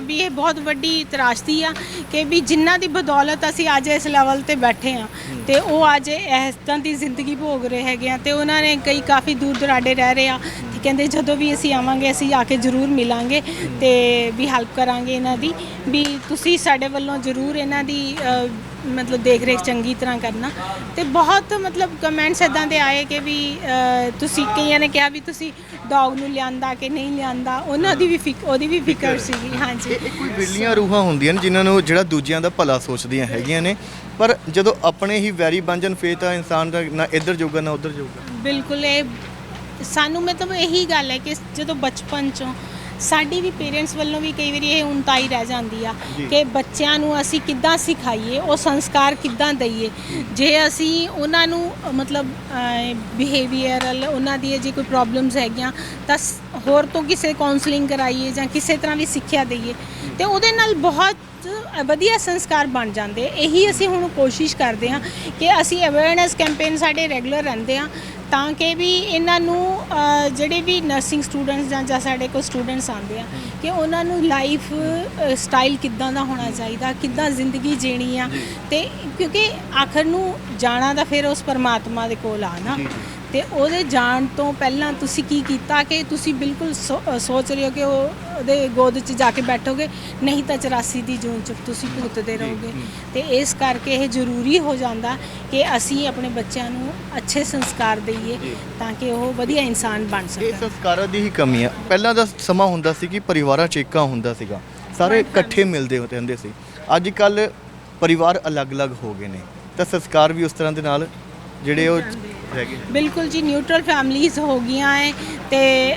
ਵੀ ਇਹ ਬਹੁਤ ਵੱਡੀ ਤਰਾਸ਼ਦੀ ਆ ਕਿ ਵੀ ਜਿਨ੍ਹਾਂ ਦੀ ਬਦੌਲਤ ਅਸੀਂ ਅੱਜ ਇਸ ਲੈਵਲ ਤੇ ਬੈਠੇ ਆ। ਤੇ ਉਹ ਅੱਜ ਇਸ ਤਰ੍ਹਾਂ ਦੀ ਜ਼ਿੰਦਗੀ ਭੋਗ ਰਹੇ ਹੈਗੇ ਆ ਤੇ ਉਹਨਾਂ ਨੇ ਕਈ ਕਾਫੀ ਦੂਰ ਦਰਾਡੇ ਰਹਿ ਰਹੇ ਆ ਤੇ ਕਹਿੰਦੇ ਜਦੋਂ ਵੀ ਅਸੀਂ ਆਵਾਂਗੇ ਅਸੀਂ ਆ ਕੇ ਜ਼ਰੂਰ ਮਿਲਾਂਗੇ ਤੇ ਵੀ ਹੈਲਪ ਕਰਾਂਗੇ ਇਹਨਾਂ ਦੀ। ਵੀ ਤੁਸੀਂ ਸਾਡੇ ਵੱਲੋਂ ਜ਼ਰੂਰ ਇਹਨਾਂ ਦੀ ਮਤਲਬ ਦੇਖ ਰੇਖ ਚੰਗੀ ਤਰ੍ਹਾਂ ਕਰਨਾ। ਤੇ ਬਹੁਤ ਮਤਲਬ ਕਮੈਂਟਸ ਇਦਾਂ ਦੇ ਆਏ ਕਿ ਵੀ ਤੁਸੀਂ ਕਈਆਂ ਨੇ ਕਿਹਾ ਵੀ ਤੁਸੀਂ ਡੌਗ ਨੂੰ ਲਿਆਂਦਾ ਕਿ ਨਹੀਂ ਲਿਆਂਦਾ ਉਹਨਾਂ ਦੀ ਵੀ ਫਿਕ ਉਹਦੀ ਵੀ ਫਿਕਰ ਸੀਗੀ ਹਾਂਜੀ। ਕੋਈ ਵਿਰਲੀਆਂ ਰੂਹਾਂ ਹੁੰਦੀਆਂ ਨੇ ਜਿਨ੍ਹਾਂ ਨੂੰ ਜਿਹੜਾ ਦੂਜਿਆਂ ਦਾ ਭਲਾ ਸੋਚਦੀਆਂ ਹੈਗੀਆਂ ਨੇ। ਪਰ ਜਦੋਂ ਆਪਣੇ ਹੀ ਵੈਰੀ ਬਣ ਜਾਣ ਫੇਰ ਤਾਂ ਇਨਸਾਨ ਦਾ ਨਾ ਇੱਧਰ ਜਾਊਗਾ ਨਾ ਉੱਧਰ ਜਾਊਗਾ। ਬਿਲਕੁਲ ਇਹ ਸਾਨੂੰ ਮਤਲਬ ਇਹੀ ਗੱਲ ਹੈ ਕਿ ਜਦੋਂ ਬਚਪਨ ਚੋਂ ਸਾਡੀ ਵੀ ਪੇਰੈਂਟਸ ਵੱਲੋਂ ਵੀ ਕਈ ਵਾਰੀ ਇਹ ਉਨਤਾਈ ਰਹਿ ਜਾਂਦੀ ਆ। ਕਿ ਬੱਚਿਆਂ ਨੂੰ ਅਸੀਂ ਕਿੱਦਾਂ ਸਿਖਾਈਏ ਉਹ ਸੰਸਕਾਰ ਕਿੱਦਾਂ ਦਈਏ ਜੇ ਅਸੀਂ ਉਹਨਾਂ ਨੂੰ ਮਤਲਬ ਬਿਹੇਵੀਅਰਲ ਉਹਨਾਂ ਦੀ ਜੇ ਕੋਈ ਪ੍ਰੋਬਲਮਸ ਹੈਗੀਆਂ ਤਾਂ ਹੋਰ ਤੋਂ ਕਿਸੇ ਕਾਉਂਸਲਿੰਗ ਕਰਾਈਏ ਜਾਂ ਕਿਸੇ ਤਰ੍ਹਾਂ ਵੀ ਸਿੱਖਿਆ ਦਈਏ ਤੇ ਉਹਦੇ ਨਾਲ ਬਹੁਤ ਵਧੀਆ ਸੰਸਕਾਰ ਬਣ ਜਾਂਦੇ ਇਹੀ ਅਸੀਂ ਹੁਣ ਕੋਸ਼ਿਸ਼ ਕਰਦੇ ਹਾਂ ਕਿ ਅਸੀਂ ਅਵੇਅਰਨੈਸ ਕੈਂਪੇਨ ਸਾਡੇ ਰੈਗੂਲਰ ਰਹਿੰਦੇ ਆ ਤਾਂ ਕਿ ਵੀ ਇਹਨਾਂ ਨੂੰ ਅ, ਜਿਹੜੇ ਵੀ ਨਰਸਿੰਗ ਸਟੂਡੈਂਟਸ ਜਾਂ ਜਾਂ ਸਾਡੇ ਕੋਲ ਸਟੂਡੈਂਟਸ ਆਉਂਦੇ ਆ ਕਿ ਉਹਨਾਂ ਨੂੰ ਲਾਈਫ ਸਟਾਈਲ ਕਿੱਦਾਂ ਦਾ ਹੋਣਾ ਚਾਹੀਦਾ ਕਿੱਦਾਂ ਜ਼ਿੰਦਗੀ ਜੀਣੀ ਆ ਤੇ ਕਿਉਂਕਿ ਆਖਰ ਨੂੰ ਜਾਣਾ ਤਾਂ ਫਿਰ ਉਸ ਪਰਮਾਤਮਾ ਦੇ ਕੋਲ ਆ ਨਾ। ਜੀ, ਜੀ। ਤੇ ਉਹਦੇ ਜਾਣ ਤੋਂ ਪਹਿਲਾਂ ਤੁਸੀਂ ਕੀ ਕੀਤਾ ਕਿ ਤੁਸੀਂ ਬਿਲਕੁਲ ਸੋਚ ਰਹੇ ਹੋ ਕਿ ਉਹ ਉਹਦੇ ਗੋਦ 'ਚ ਜਾ ਕੇ ਬੈਠੋਗੇ? ਨਹੀਂ ਤਾਂ 84 ਦੀ ਜੂਨ 'ਚ ਤੁਸੀਂ ਭੁਗਤਦੇ ਰਹੋਗੇ। ਤੇ ਇਸ ਕਰਕੇ ਇਹ ਜ਼ਰੂਰੀ ਹੋ ਜਾਂਦਾ ਕਿ ਅਸੀਂ ਆਪਣੇ ਬੱਚਿਆਂ ਨੂੰ ਅੱਛੇ ਸੰਸਕਾਰ ਦਈਏ। ਤਾਂ ਕਿ ਉਹ ਵਧੀਆ ਇਨਸਾਨ ਬਣ ਇਹ ਸਕਣ ਸੰਸਕਾਰਾਂ ਦੀ ਹੀ ਕਮੀ ਹੈ ਪਹਿਲਾਂ ਦਾ ਸਮਾਂ ਹੁੰਦਾ ਸੀ ਕਿ ਪਰਿਵਾਰਾਂ 'ਚ ਏਕਾ ਹੁੰਦਾ ਸੀਗਾ। ਸਾਰੇ ਇਕੱਠੇ ਮਿਲਦੇ ਹੁੰਦੇ ਹੁੰਦੇ ਸੀ। ਅੱਜ ਕੱਲ ਪਰਿਵਾਰ ਅਲੱਗ-ਅਲੱਗ ਹੋ ਗਏ ਨੇ। ਤਾਂ ਸੰਸਕਾਰ ਵੀ ਉਸ ਤਰ੍ਹਾਂ ਦੇ ਨਾਲ ਜਿਹੜੇ ਉਹ ਰਹਿ ਬਿਲਕੁਲ ਜੀ ਨਿਊਟਰਲ ਫੈਮਲੀਜ਼ ਹੋ ਗਈਆਂ ਹੈ ਤੇ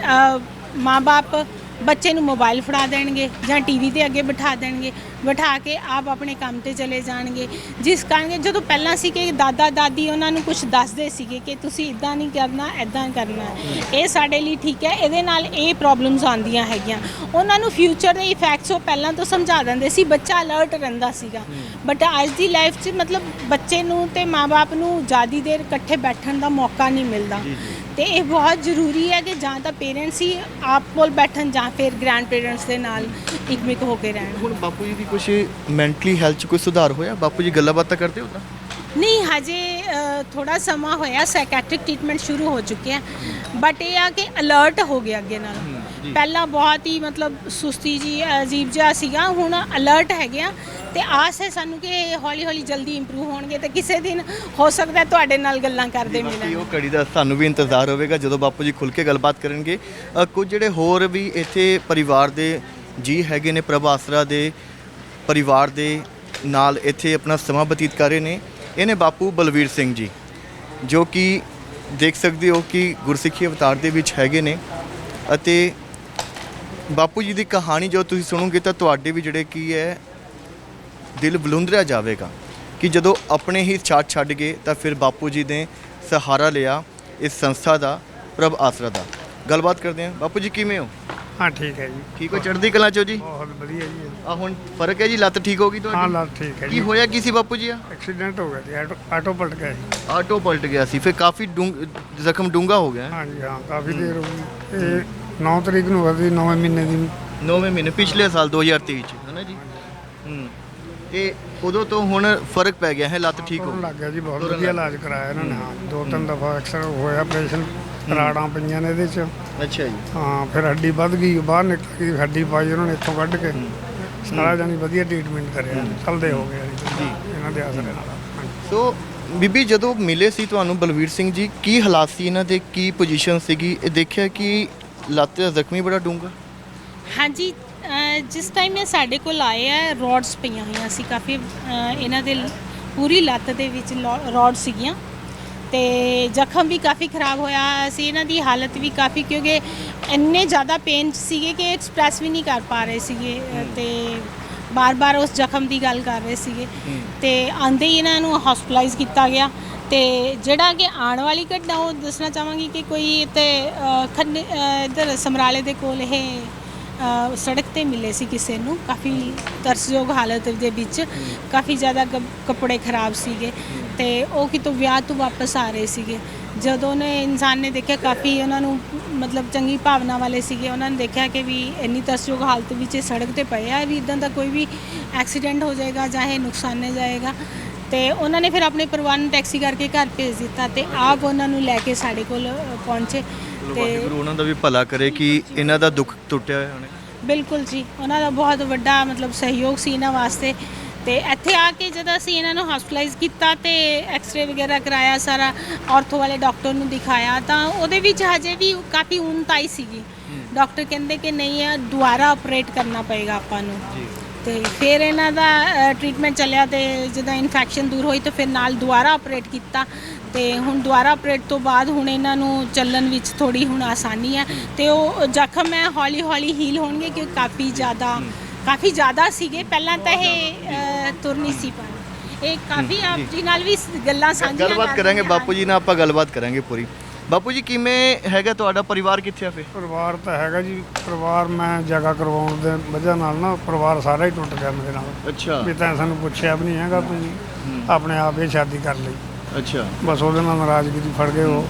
ਮਾਪੇ ਬੱਚੇ ਨੂੰ ਮੋਬਾਈਲ ਫੜਾ ਦੇਣਗੇ ਜਾਂ ਟੀਵੀ ਦੇ ਅੱਗੇ ਬਿਠਾ ਦੇਣਗੇ, ਬਿਠਾ ਕੇ ਆਪ ਆਪਣੇ ਕੰਮ ਤੇ ਚਲੇ ਜਾਣਗੇ। ਜਿਸ ਕਾਰਨ ਜਦੋਂ ਪਹਿਲਾਂ ਸੀ ਕਿ ਦਾਦਾ, ਦਾਦੀ ਉਹਨਾਂ ਨੂੰ ਕੁਝ ਦੱਸਦੇ ਸੀਗੇ ਕਿ ਤੁਸੀਂ ਇਦਾਂ ਨਹੀਂ ਕਰਨਾ ਐਦਾਂ ਕਰਨਾ, ਇਹ ਸਾਡੇ ਲਈ ਠੀਕ ਹੈ, ਇਹਦੇ ਨਾਲ ਇਹ ਪ੍ਰੋਬਲਮਸ ਆਉਂਦੀਆਂ ਹੈਗੀਆਂ। ਉਹਨਾਂ ਨੂੰ ਫਿਊਚਰ ਦੇ ਇਫੈਕਟਸ ਉਹ ਪਹਿਲਾਂ ਤੋਂ ਸਮਝਾ ਦਿੰਦੇ ਸੀ, ਬੱਚਾ ਅਲਰਟ ਰਹਿੰਦਾ ਸੀਗਾ। ਬਟ ਅੱਜ ਦੀ ਲਾਈਫ 'ਚ ਮਤਲਬ ਬੱਚੇ ਨੂੰ ਤੇ ਮਾਪੇ ਨੂੰ ਜ਼ਿਆਦੀ ਦੇਰ ਇਕੱਠੇ ਬੈਠਣ ਦਾ ਮੌਕਾ ਨਹੀਂ ਮਿਲਦਾ। ਤੇ ਇਹ ਬਹੁਤ ਜ਼ਰੂਰੀ ਹੈ ਕਿ ਜਾਂ ਤਾਂ ਪੇਰੈਂਟਸ ਹੀ ਆਪ ਕੋਲ ਬੈਠਣ ਜਾਂ ਫਿਰ ਗ੍ਰੈਂਡ ਪੇਰੈਂਟਸ ਦੇ ਨਾਲ ਇਕਮਿਕ ਹੋ ਕੇ ਰਹਿਣ ਹੁਣ ਬਾਪੂ ਜੀ ਦੀ ਕੁਝ ਮੈਂਟਲੀ ਹੈਲਥ 'ਚ ਕੋਈ ਸੁਧਾਰ ਹੋਇਆ ਬਾਪੂ ਜੀ ਗੱਲਾਂ ਬਾਤਾਂ ਕਰਦੇ ਹੋ ਤਾਂ ਨਹੀਂ ਹਜੇ ਥੋੜਾ ਸਮਾਂ ਹੋਇਆ ਸਾਈਕੈਟ੍ਰਿਕ ਟ੍ਰੀਟਮੈਂਟ ਸ਼ੁਰੂ ਹੋ ਚੁੱਕਿਆ ਬਟ ਇਹ ਆ ਕਿ ਅਲਰਟ ਹੋ ਗਿਆ ਅੱਗੇ ਨਾਲ। ਪਹਿਲਾਂ ਬਹੁਤ ਹੀ ਮਤਲਬ ਸੁਸਤੀ ਜੀ ਅਜੀਬ ਜਿਹਾ ਸੀਗਾ ਹੁਣ ਅਲਰਟ ਹੈਗੇ ਆ ਤੇ ਆਸ ਹੈ ਸਾਨੂੰ ਕਿ ਹੌਲੀ ਹੌਲੀ ਜਲਦੀ ਇੰਪਰੂਵ ਹੋਣਗੇ ਤੇ ਕਿਸੇ ਦਿਨ ਹੋ ਸਕਦਾ ਤੁਹਾਡੇ ਨਾਲ ਗੱਲਾਂ ਕਰਦੇ ਮਿਲਣ ਉਹ ਘੜੀ ਦਾ ਸਾਨੂੰ ਵੀ ਇੰਤਜ਼ਾਰ ਹੋਵੇਗਾ ਜਦੋਂ ਬਾਪੂ ਜੀ ਖੁੱਲ ਕੇ ਗੱਲਬਾਤ ਕਰਨਗੇ। ਕੁਝ ਜਿਹੜੇ ਹੋਰ ਵੀ ਇੱਥੇ ਪਰਿਵਾਰ ਦੇ ਜੀ ਹੈਗੇ ਨੇ ਪ੍ਰਭ ਆਸਰਾ ਦੇ ਪਰਿਵਾਰ ਦੇ ਨਾਲ ਇੱਥੇ ਆਪਣਾ ਸਮਾਂ ਬਤੀਤ ਕਰ ਰਹੇ ਨੇ। ਇਹ ਨੇ ਬਾਪੂ ਬਲਵੀਰ ਸਿੰਘ ਜੀ, ਜੋ ਕਿ ਦੇਖ ਸਕਦੇ ਹੋ ਕਿ ਗੁਰਸਿੱਖੀ ਅਵਤਾਰ ਦੇ ਵਿੱਚ ਹੈਗੇ ਨੇ ਅਤੇ ਬਾਪੂ ਜੀ ਦੀ ਕਹਾਣੀ ਜੋ ਤੁਸੀਂ ਸੁਣੋਗੇ ਤਾਂ ਤੁਹਾਡੇ ਵੀ ਜਿਹੜੇ ਕੀ ਹੈ, ਦਿਲ ਬਲੁੰਦਰਿਆ ਜਾਵੇਗਾ ਕਿ ਜਦੋਂ ਆਪਣੇ ਹੀ ਛੱਡ ਛੱਡ ਗਏ ਤਾਂ ਫਿਰ ਬਾਪੂ ਜੀ ਨੇ ਸਹਾਰਾ ਲਿਆ ਇਸ ਸੰਸਥਾ ਦਾ ਪ੍ਰਭ ਆਸਰਾ ਦਾ। ਗੱਲਬਾਤ ਕਰਦੇ ਹਾਂ। ਬਾਪੂ ਜੀ ਕਿਵੇਂ ਹੋ? ਹਾਂ ਠੀਕ ਹੈ ਜੀ। ਠੀਕ ਹੋ ਚੜ੍ਹਦੀ ਕਲਾ ਚੋ ਜੀ? ਬਹੁਤ ਵਧੀਆ ਜੀ। ਆ ਹੁਣ ਫ਼ਰਕ ਹੈ ਜੀ ਲੱਤ ਠੀਕ ਹੋ ਗਈ ਹਾਂ ਤੁਹਾਡੀ ਲੱਤ ਠੀਕ ਹੈ ਕੀ ਜੀ। ਹੋਇਆ ਕੀ ਸੀ ਬਾਪੂ ਜੀ ਆ? ਐਕਸੀਡੈਂਟ ਹੋ ਗਿਆ ਜੀ ਆਟੋ ਆਟੋ ਪਲਟ ਗਿਆ ਜੀ। ਆਟੋ ਪਲਟ ਗਿਆ ਸੀ ਫਿਰ ਕਾਫੀ ਜ਼ਖਮ ਡੂੰਗਾ ਹੋ ਗਿਆ। ਹਾਂ ਜੀ ਹਾਂ ਕਾਫੀ ਦੇਰ ਹੋ ਗਈ। ਇਹ 9 ਤਰੀਕ ਨੂੰ ਹੋਈ 9ਵੇਂ ਮਹੀਨੇ ਦੀ। 9ਵੇਂ ਮਹੀਨੇ ਪਿਛਲੇ ਸਾਲ 2023 ਚ ਹੈ ਨਾ ਜੀ? ਹੂੰ ਤੇ ਉਦੋਂ ਤੋਂ ਹੁਣ ਫ਼ਰਕ ਪੈ ਗਿਆ ਹੈ ਲੱਤ ਠੀਕ ਹੋ ਤੁਰਨ ਗਈ। ਲੱਗ ਗਿਆ ਜੀ ਬਹੁਤ ਵਧੀਆ ਇਲਾਜ ਕਰਾਇਆ ਇਹਨਾਂ ਨੇ ਹਾਂ ਦੋ ਤਿੰਨ ਦਫਾ ਐਕਸਰ ਹੋਇਆ ਆਪਰੇਸ਼ਨ। ਰਾੜਾਂ ਪਈਆਂ ਨੇ ਇਹਦੇ ਚ। ਅੱਛਾ ਜੀ। ਹਾਂ ਫਿਰ ਹੱਡੀ ਵੱਧ ਗਈ ਬਾਹਰ ਨਿਕਲ ਗਈ ਹੱਡੀ ਪਾਈ ਉਹਨਾਂ ਨੇ ਇੱਥੋਂ ਕੱਢ ਕੇ। ਸਾਰਾ ਜਾਨੀ ਵਧੀਆ ਟ੍ਰੀਟਮੈਂਟ ਕਰਿਆ। ਚੱਲਦੇ ਹੋ ਗਏ ਜੀ। ਇਹਨਾਂ ਦੇ ਆਸਰੇ ਨਾਲ। ਸੋ ਬੀਬੀ ਜਦੋਂ ਮਿਲੇ ਸੀ ਤੁਹਾਨੂੰ ਬਲਵੀਰ ਸਿੰਘ ਜੀ ਕੀ ਹਾਲਾਤ ਸੀ ਇਹਨਾਂ ਦੇ? ਕੀ ਪੋਜੀਸ਼ਨ ਸੀਗੀ? ਇਹ ਦੇਖਿਆ ਕਿ ਲੱਤ ਦਾ ਜ਼ਖਮੀ ਬੜਾ ਡੂੰਗਾ ਹਾਂਜੀ ਜਿਸ ਟਾਈਮ ਇਹ ਸਾਡੇ ਕੋਲ ਆਏ ਆ ਰੋਡਸ ਪਈਆਂ ਹੋਈਆਂ ਸੀ ਕਾਫੀ ਇਹਨਾਂ ਦੇ ਪੂਰੀ ਲੱਤ ਦੇ ਵਿੱਚ ਰੋਡ ਸੀਗੀਆਂ। ਤੇ ਜ਼ਖਮ ਵੀ ਕਾਫੀ ਖਰਾਬ ਹੋਇਆ ਸੀ ਇਹਨਾਂ ਦੀ ਹਾਲਤ ਵੀ ਕਾਫੀ ਕਿਉਂਕਿ ਇੰਨੇ ਜ਼ਿਆਦਾ ਪੇਨ ਸੀਗੇ ਕਿ ਐਕਸਪ੍ਰੈਸ ਵੀ ਨਹੀਂ ਕਰ ਪਾ ਰਹੇ ਸੀਗੇ ਤੇ ਬਾਰ-ਬਾਰ ਉਸ ਜ਼ਖਮ ਦੀ ਗੱਲ ਕਰ ਰਹੇ ਸੀਗੇ। ਤੇ ਆਂਦੇ ਹੀ ਇਹਨਾਂ ਨੂੰ ਹਸਪੀਟਲਾਈਜ਼ ਕੀਤਾ ਗਿਆ। ਤੇ ਜਿਹੜਾ ਕਿ ਆਉਣ ਵਾਲੀ ਘਟਨਾ ਉਹ ਦੱਸਣਾ ਚਾਹਾਂਗੀ ਕਿ ਕੋਈ ਤੇ ਇੱਧਰ ਸਮਰਾਲੇ ਦੇ ਕੋਲ ਇਹ ਸੜਕ ਤੇ ਮਿਲੇ ਸੀ ਕਿਸੇ ਨੂੰ। ਕਾਫੀ ਤਰਸਯੋਗ ਹਾਲਤ ਦੇ ਵਿੱਚ ਕਾਫੀ ਜ਼ਿਆਦਾ ਕ- ਕੱਪੜੇ ਖਰਾਬ ਸੀਗੇ ਤੇ ਉਹ ਕਿਤੋਂ ਵਿਆਹ ਤੋਂ ਵਾਪਸ ਆ ਰਹੇ ਸੀਗੇ। ਜਦੋਂ ਨੇ ਇਨਸਾਨ ਨੇ ਦੇਖਿਆ ਕਾਫੀ ਉਹਨਾਂ ਨੂੰ ਮਤਲਬ ਚੰਗੀ ਭਾਵਨਾ ਵਾਲੇ ਸੀਗੇ ਉਹਨਾਂ ਨੇ ਦੇਖਿਆ ਕਿ ਵੀ ਇੰਨੀ ਤਰਸਯੋਗ ਹਾਲਤ ਵਿੱਚ ਇਹ ਸੜਕ ਤੇ ਪਏ ਆ ਵੀ ਇਦਾਂ ਦਾ ਕੋਈ ਵੀ ਐਕਸੀਡੈਂਟ ਹੋ ਜਾਏਗਾ ਜਾਂ ਇਹ ਨੁਕਸਾਨੇ ਜਾਏਗਾ। ਤੇ ਉਹਨਾਂ ਨੇ ਫਿਰ ਆਪਣੇ ਪਰਿਵਾਰ ਨੂੰ ਟੈਕਸੀ ਕਰਕੇ ਘਰ ਭੇਜ ਦਿੱਤਾ ਤੇ ਆਪ ਉਹਨਾਂ ਨੂੰ ਲੈ ਕੇ ਸਾਡੇ ਕੋਲ ਅ, ਪਹੁੰਚੇ। ਤੇ ਵਾਹਿਗੁਰੂ ਉਹਨਾਂ ਦਾ ਵੀ ਭਲਾ ਕਰੇ ਕਿ ਇਹਨਾਂ ਦਾ ਦੁੱਖ ਟੁੱਟਿਆ ਹੋਇਆ ਉਹਨੇ ਬਿਲਕੁਲ ਜੀ ਉਹਨਾਂ ਦਾ ਬਹੁਤ ਵੱਡਾ ਮਤਲਬ ਸਹਿਯੋਗ ਸੀ ਇਹਨਾਂ ਵਾਸਤੇ। ਤੇ ਇੱਥੇ ਆ ਕੇ ਜਦੋਂ ਅਸੀਂ ਇਹਨਾਂ ਨੂੰ ਹਸਪੀਟਲਾਈਜ਼ ਕੀਤਾ ਤੇ ਐਕਸ-ਰੇ ਵਗੈਰਾ ਕਰਾਇਆ ਸਾਰਾ ਆਰਥੋ ਵਾਲੇ ਡਾਕਟਰ ਨੂੰ ਦਿਖਾਇਆ ਤਾਂ ਉਹਦੇ ਵਿੱਚ ਹਜੇ ਵੀ ਕਾਫੀ ਉਨਤਾਈ ਸੀਗੀ। ਡਾਕਟਰ ਕਹਿੰਦੇ ਕਿ ਨਹੀਂ ਇਹ ਦੁਬਾਰਾ ਆਪਰੇਟ ਕਰਨਾ ਪਏਗਾ ਆਪਾਂ ਨੂੰ। ਜੀ। ਤੇ ਫਿਰ ਇਹਨਾਂ ਦਾ ਟ੍ਰੀਟਮੈਂਟ ਚੱਲਿਆ ਤੇ ਜਦੋਂ ਇਨਫੈਕਸ਼ਨ ਦੂਰ ਹੋਈ ਤਾਂ ਫਿਰ ਨਾਲ ਦੁਬਾਰਾ ਆਪਰੇਟ ਕੀਤਾ ਤੇ ਹੁਣ ਦੁਬਾਰਾ ਆਪਰੇਟ ਤੋਂ ਬਾਅਦ ਹੁਣ ਇਹਨਾਂ ਨੂੰ ਚੱਲਣ ਵਿੱਚ ਥੋੜੀ ਹੁਣ ਆਸਾਨੀ ਹੈ ਤੇ ਉਹ ਜ਼ਖਮ ਹੈ ਹੌਲੀ ਹੌਲੀ ਹੀਲ ਹੋਣਗੇ ਕਿਉਂਕਿ ਕਾਫੀ ਜ਼ਿਆਦਾ ਕਾਫੀ ਜ਼ਿਆਦਾ ਸੀਗੇ ਪਹਿਲਾਂ ਤਾਂ ਇਹ ਤੁਰ ਨਹੀਂ ਸੀ ਪਾਉਂਦੇ ਇਹ ਕਾਫੀ ਆਪ ਜੀ ਨਾਲ ਵੀ ਗੱਲਾਂ ਸਾਂਝੀਆਂ ਗੱਲਬਾਤ ਕਰਾਂਗੇ। ਬਾਪੂ ਜੀ ਨਾਲ ਆਪਾਂ ਗੱਲਬਾਤ ਕਰਾਂਗੇ ਪੂਰੀ ਬਾਪੂ ਜੀ ਕਿਵੇਂ ਹੈਗਾ ਤੁਹਾਡਾ? ਪਰਿਵਾਰ ਕਿੱਥੇ ਆ ਫੇ ਪਰਿਵਾਰ ਤਾਂ ਹੈਗਾ ਜੀ। ਪਰਿਵਾਰ ਮੈਂ ਜਗ੍ਹਾ ਕਰਵਾਉਣ ਦੇ ਵਜ੍ਹਾ ਨਾਲ ਨਾ ਪਰਿਵਾਰ ਸਾਰਾ ਹੀ ਟੁੱਟ ਗਿਆ ਮੇਰੇ ਨਾਲ। ਅੱਛਾ। ਵੀ ਤਾਂ ਸਾਨੂੰ ਪੁੱਛਿਆ ਵੀ ਨਹੀਂ ਹੈਗਾ ਤੁਸੀਂ। ਆਪਣੇ ਆਪ ਇਹ ਸ਼ਾਦੀ ਕਰ ਲਈ। ਅੱਛਾ। ਬਸ ਉਹਦੇ ਨਾਲ ਨਾਰਾਜ਼ਗੀ ਫੜ ਗਏ ਉਹ।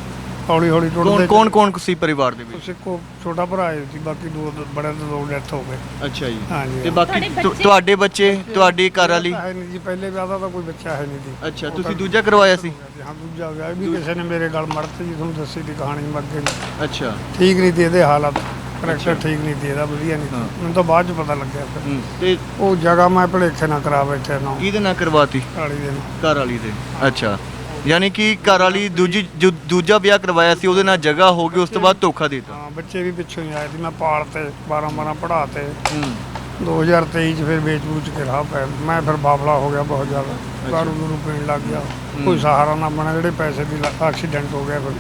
ਹੌਲੀ ਹੌਲੀ ਕੌਣ ਟੁੱਟਦੇ ਕੌਣ ਕੌਣ ਸੀ ਪਰਿਵਾਰ ਦੇ ਵਿੱਚ? ਉਸ ਕੋ ਛੋਟਾ ਭਰਾ ਹੈ ਸੀ ਬਾਕੀ ਦੋ ਦੋ- ਬੜੇ ਦੋ ਡੈਥ ਹੋ ਗਏ। ਅੱਛਾ ਜੀ। ਹਾਂਜੀ ਤੇ ਹਾਂ। ਬਾਕੀ ਤੁਹਾਡੇ ਤੁ- ਬੱਚੇ? ਤੁਹਾਡੇ ਬੱਚੇ ਤੁਹਾਡੀ ਘਰ ਵਾਲੀ? ਹੈ ਨਹੀਂ ਜੀ ਪਹਿਲੇ ਵਿਆਹ ਦਾ ਤਾਂ ਕੋਈ ਬੱਚਾ ਹੈ ਨਹੀਂ ਸੀ ਅੱਛਾ ਤੁਸੀਂ ਦੂਜਾ ਕਰਵਾਇਆ ਸੀ? ਹਾਂ ਦੂਜਾ ਵਿਆਹ ਵੀ ਕਿਸੇ ਨੇ ਮੇਰੇ ਗਲ ਮੜਤ ਜੀ ਤੁਹਾਨੂੰ ਦੱਸੀ ਦੀ ਕਹਾਣੀ ਮੈਂ ਅੱਗੇ ਅੱਛਾ। ਠੀਕ ਨਹੀਂ ਸੀ ਇਹਦੇ ਹਾਲਤ ਕਰੈਕਟਰ ਠੀਕ ਨਹੀਂ ਸੀ ਇਹਦਾ ਵਧੀਆ ਨਹੀਂ ਸੀ। ਹਾਂ। ਮੈਨੂੰ ਤਾਂ ਬਾਅਦ ਚ ਪਤਾ ਲੱਗਿਆ ਫਿਰ। ਹੂੰ, ਤੇ ਉਹ ਜਗ੍ਹਾ ਮੈਂ ਭਲੇਖੇ ਨਾ ਕਰਾ ਬੈਠਿਆ ਨਾ ਕਿਹਦੇ ਨਾਲ ਕਰਵਾਤੀ? ਕਾਲੀ ਦੇ ਨਾਲ। ਘਰ ਵਾਲੀ ਦੇ। ਅੱਛਾ। ਯਾਨੀ ਕਿ ਘਰ ਵਾਲੀ ਦੂਜੀ ਜੋ ਦੂਜਾ ਵਿਆਹ ਕਰਵਾਇਆ ਸੀ ਉਹਦੇ ਨਾਲ ਜਗ੍ਹਾ ਹੋ ਗਈ ਉਸ ਤੋਂ ਬਾਅਦ ਧੋਖਾ ਦੇ ਦਿੱਤਾ। ਹਾਂ ਬੱਚੇ ਵੀ ਪਿੱਛੋਂ ਹੀ ਆਏ ਸੀ ਮੈਂ ਪਾਲ ਤੇ 12 12 ਪੜ੍ਹਾ ਤੇ। ਹੂੰ। 2023 ਚ ਫਿਰ ਵੇਚ ਵੂਚ ਕੇ ਰਾਹ ਪੈ ਮੈਂ ਫਿਰ ਬਾਬਲਾ ਹੋ ਗਿਆ ਬਹੁਤ ਜ਼ਿਆਦਾ। ਦਾਰੂ ਦੂਰੂ ਪੀਣ ਲੱਗ ਗਿਆ। ਕੋਈ ਸਹਾਰਾ ਨਾ ਬਣਾ ਜਿਹੜੇ ਪੈਸੇ ਦੀ ਐਕਸੀਡੈਂਟ ਹੋ ਗਿਆ ਫਿਰ।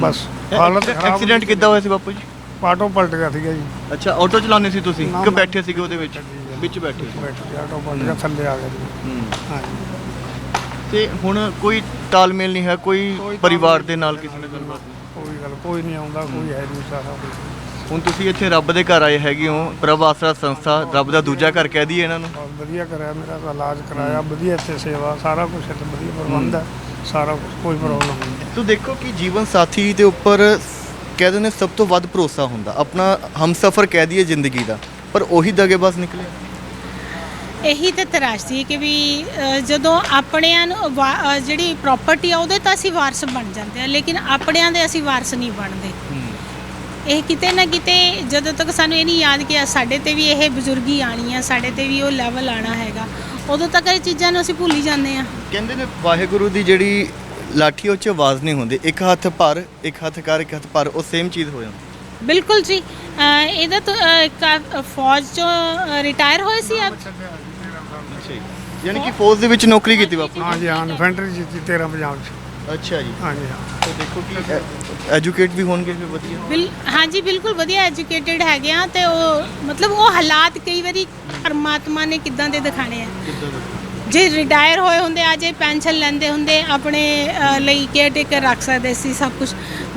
ਬਸ ਹਾਲਤ ਖਰਾਬ ਐਕਸੀਡੈਂਟ ਕਿੱਦਾਂ ਹੋਇਆ ਸੀ ਬਾਪੂ ਜੀ? ਆਟੋ ਪਲਟ ਗਿਆ ਸੀਗਾ ਜੀ। ਅੱਛਾ ਆਟੋ ਚਲਾਉਂਦੇ ਸੀ ਤੁਸੀਂ? ਨਾ, ਕਿ ਮੈਂ- ਬੈਠੇ ਸੀਗੇ ਉਹਦੇ ਵਿੱਚ? ਵਿੱਚ ਬੈਠੇ ਸੀ। ਬੈਠ ਗਿਆ ਆਟੋ ਪਲਟ ਗਿਆ ਥੱਲੇ ਆ ਗਿਆ ਜੀ ਹਾਂਜੀ। ਤੇ ਹੁਣ ਕੋਈ ਤਾਲਮੇਲ ਨਹੀਂ ਹੈ ਕੋਈ ਪਰਿਵਾਰ ਦੇ ਨਾਲ ਕਿਸੇ ਨੇ ਗੱਲਬਾਤ ਨਹੀਂ। ਕੋਈ ਗੱਲ ਕੋਈ ਨਹੀਂ ਆਉਂਦਾ ਕੋਈ ਹੈ ਨਹੀਂ ਸਾਰਾ ਕੁਛ। ਹੁਣ ਤੁਸੀਂ ਇੱਥੇ ਰੱਬ ਦੇ ਘਰ ਆਏ ਹੈਗੇ ਹੋ ਪ੍ਰਭ ਆਸਰਾ ਸੰਸਥਾ ਰੱਬ ਦਾ ਦੂਜਾ ਘਰ ਕਹਿ ਦਈਏ ਇਹਨਾਂ ਨੂੰ। ਬਹੁਤ ਵਧੀਆ ਕਰਿਆ ਮੇਰਾ ਤਾਂ ਇਲਾਜ ਕਰਾਇਆ ਵਧੀਆ ਇੱਥੇ ਸੇਵਾ ਸਾਰਾ ਕੁਝ ਇੱਥੇ ਵਧੀਆ ਪ੍ਰਬੰਧ ਹੈ ਸਾਰਾ ਕੁਛ ਕੋਈ ਪ੍ਰੋਬਲਮ ਨਹੀਂ ਤੋ ਦੇਖੋ ਕਿ ਜੀਵਨ ਸਾਥੀ ਦੇ ਉੱਪਰ ਕਹਿੰਦੇ ਨੇ ਸਭ ਤੋਂ ਵੱਧ ਭਰੋਸਾ ਹੁੰਦਾ ਆਪਣਾ ਹਮਸਫਰ ਕਹਿ ਦਈਏ ਜ਼ਿੰਦਗੀ ਦਾ ਪਰ ਉਹੀ ਦਗੇਬਾਜ਼ ਨਿਕਲੇ। ਇਹੀ ਤਾਂ ਤਰਾਸ਼ਦੀ ਹੈ ਕਿ ਵੀ ਅ, ਜਦੋਂ ਆਪਣਿਆਂ ਨੂੰ ਵਾ- ਅ, ਜਿਹੜੀ ਪ੍ਰਾਪਰਟੀ ਆ ਉਹਦੇ ਤਾਂ ਅਸੀਂ ਵਾਰਸ ਬਣ ਜਾਂਦੇ ਆ ਲੇਕਿਨ ਆਪਣਿਆਂ ਦੇ ਅਸੀਂ ਵਾਰਸ ਨਹੀਂ ਬਣਦੇ। ਇਹ ਕਿਤੇ ਨਾ ਕਿਤੇ ਜਦੋਂ ਤੱਕ ਸਾਨੂੰ ਇਹ ਨਹੀਂ ਯਾਦ ਕਿ ਸਾਡੇ ਤੇ ਵੀ ਇਹ ਬਜ਼ੁਰਗੀ ਆਣੀ ਆ ਸਾਡੇ ਤੇ ਵੀ ਉਹ ਲੈਵਲ ਆਣਾ ਹੈਗਾ ਉਦੋਂ ਤੱਕ ਇਹ ਚੀਜ਼ਾਂ ਨੂੰ ਅਸੀਂ ਭੁੱਲ ਹੀ ਜਾਂਦੇ ਆ। ਕਹਿੰਦੇ ਨੇ ਵਾਹਿਗੁਰੂ ਦੀ ਜਿਹੜੀ ਲਾਠੀ ਉਹ 'ਚ ਆਵਾਜ਼ ਨਹੀਂ ਹੁੰਦੀ ਇੱਕ ਹੱਥ ਭਰ ਇੱਕ ਹੱਥ ਕਰ ਇੱਕ ਹੱਥ ਭਰ ਉਹ ਸੇਮ ਚੀਜ਼ ਹੋ ਜਾਂਦੀ। ਬਿਲਕੁਲ ਜੀ ਅ, ਇਹਦਾ ਤਾਂ ਅ, ਕਾ- ਫੌਜ ਚੋਂ ਰਿਟਾਇਰ ਹੋਏ ਸੀ ਆਪ? ਯਾਨੀ ਕਿ ਫੌਜ ਦੇ ਵਿੱਚ ਨੌਕਰੀ ਕੀਤੀ ਬਾਪੂ ਹਾਂਜੀ ਹਾਂ ਇਨਫੈਂਟਰੀ ਜਿੱਤੀ 13 ਪੰਜਾਬ ਚ। ਅੱਛਾ ਜੀ। ਹਾਂਜੀ ਹਾਂ। ਤੇ ਦੇਖੋ ਕਿ ਐਜੂਕੇਟ ਵੀ ਹੋਣਗੇ ਫਿਰ ਵਧੀਆ। ਬਿਲ ਹਾਂਜੀ ਬਿਲਕੁਲ ਵਧੀਆ ਐਜੂਕੇਟਿਡ ਹੈਗੇ ਆ ਤੇ ਉਹ ਮਤਲਬ ਉਹ ਹਾਲਾਤ ਕਈ ਵਾਰੀ ਪਰਮਾਤਮਾ ਨੇ ਕਿੱਦਾਂ ਦੇ ਦਿਖਾਣੇ ਆ। ਜੇ ਰਿਟਾਇਰ ਹੋਏ ਹੁੰਦੇ ਅੱਜ ਪੈਨਸ਼ਨ ਲੈਂਦੇ ਹੁੰਦੇ ਆਪਣੇ ਅ, ਲਈ ਕੇਅਰ ਟੇਕਰ ਰੱਖ ਸਕਦੇ ਸੀ ਸਭ ਕੁਝ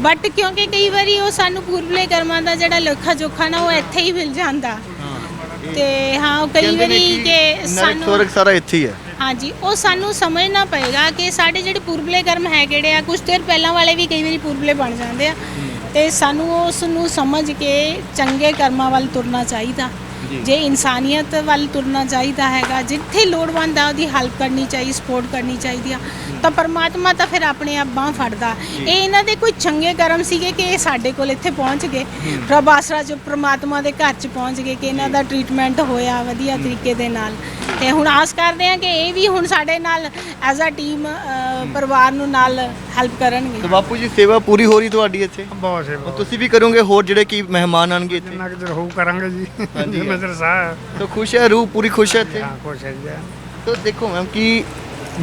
ਬਟ ਕਿਉਂਕਿ ਕਈ ਵਾਰੀ ਉਹ ਸਾਨੂੰ ਪੂਰਬਲੇ ਕਰਮਾਂ ਦਾ ਜਿਹੜਾ ਲੇਖਾ ਜੋਖਾ ਨਾ ਉਹ ਇੱਥੇ ਹੀ ਮਿਲ ਜਾਂਦਾ। ਤੇ ਹਾਂ ਕਈ ਵਾਰੀ ਕਿ ਸਾਨੂੰ ਸਾਨੂੰ ਸਾਰਾ ਇੱਥੇ ਹੀ ਹੈ। ਹਾਂਜੀ ਉਹ ਸਾਨੂੰ ਸਮਝਣਾ ਪਏਗਾ ਕਿ ਸਾਡੇ ਜਿਹੜੇ ਪੂਰਬਲੇ ਕਰਮ ਹੈ ਕਿਹੜੇ ਆ ਕੁਝ ਦੇਰ ਪਹਿਲਾਂ ਵਾਲੇ ਵੀ ਕਈ ਵਾਰੀ ਪੂਰਬਲੇ ਬਣ ਜਾਂਦੇ ਆ। ਤੇ ਸਾਨੂੰ ਉਸ ਨੂੰ ਸਮਝ ਕੇ ਚੰਗੇ ਕਰਮਾਂ ਵੱਲ ਤੁਰਨਾ ਚਾਹੀਦਾ। ਜੀ। ਇਨਸਾਨੀਅਤ ਵੱਲ ਤੁਰਨਾ ਚਾਹੀਦਾ ਹੈਗਾ ਜਿੱਥੇ ਲੋੜਵੰਦ ਆ ਉਹਦੀ ਹੈਲਪ ਕਰਨੀ ਚਾਹੀਦੀ ਸਪੋਰਟ ਕਰਨੀ ਚਾਹੀਦੀ ਆ ਤਾਂ ਪਰਮਾਤਮਾ ਤਾਂ ਫਿਰ ਆਪਣੇ ਆਪ ਬਾਹ ਫੜਦਾ ਇਹ ਇਹਨਾਂ ਦੇ ਕੋਈ ਚੰਗੇ ਕਰਮ ਸੀਗੇ ਕਿ ਇਹ ਸਾਡੇ ਕੋਲ ਇੱਥੇ ਪਹੁੰਚ ਗਏ? ਪ੍ਰਭ ਆਸਰਾ ਜੋ ਪ੍ਰਮਾਤਮਾ ਦੇ ਘਰ ਚ ਪਹੁੰਚ ਗਏ ਕਿ ਇਹਨਾਂ ਦਾ ਟ੍ਰੀਟਮੈਂਟ ਹੋਇਆ ਵਧੀਆ ਤਰੀਕੇ ਦੇ ਨਾਲ। ਤੇ ਹੁਣ ਆਸ ਕਰਦੇ ਹਾਂ ਕਿ ਇਹ ਵੀ ਹੁਣ ਸਾਡੇ ਨਾਲ ਐਜ਼ ਅ ਟੀਮ ਪਰਿਵਾਰ ਨੂੰ ਨਾਲ ਹੈਲਪ ਕਰਨਗੇ। ਤੇ ਬਾਪੂ ਜੀ ਸੇਵਾ ਪੂਰੀ ਹੋ ਰਹੀ ਤੁਹਾਡੀ ਇੱਥੇ? ਬਹੁਤ ਸੇਵਾ ਤੁਸੀਂ ਵੀ ਕਰੋਗੇ ਹੋਰ ਜਿਹੜੇ ਕੀ ਮਹਿਮਾਨ ਆਣਗੇ ਇੱਥੇ? ਜਿੰਨਾ ਕਿ ਹੋ ਕਰਾਂਗੇ ਜੀ। ਹਾਂਜੀ। ਸਾਹ ਹੈ। ਤਾਂ ਖੁਸ਼ ਹੈ ਰੂਹ ਪੂਰੀ ਖੁਸ਼ ਹੈ ਇੱਥੇ? ਹਾਂ ਖੁਸ਼ ਹੈ ਜੀ। ਤਾਂ ਦੇਖੋ ਮੈਮ ਕਿ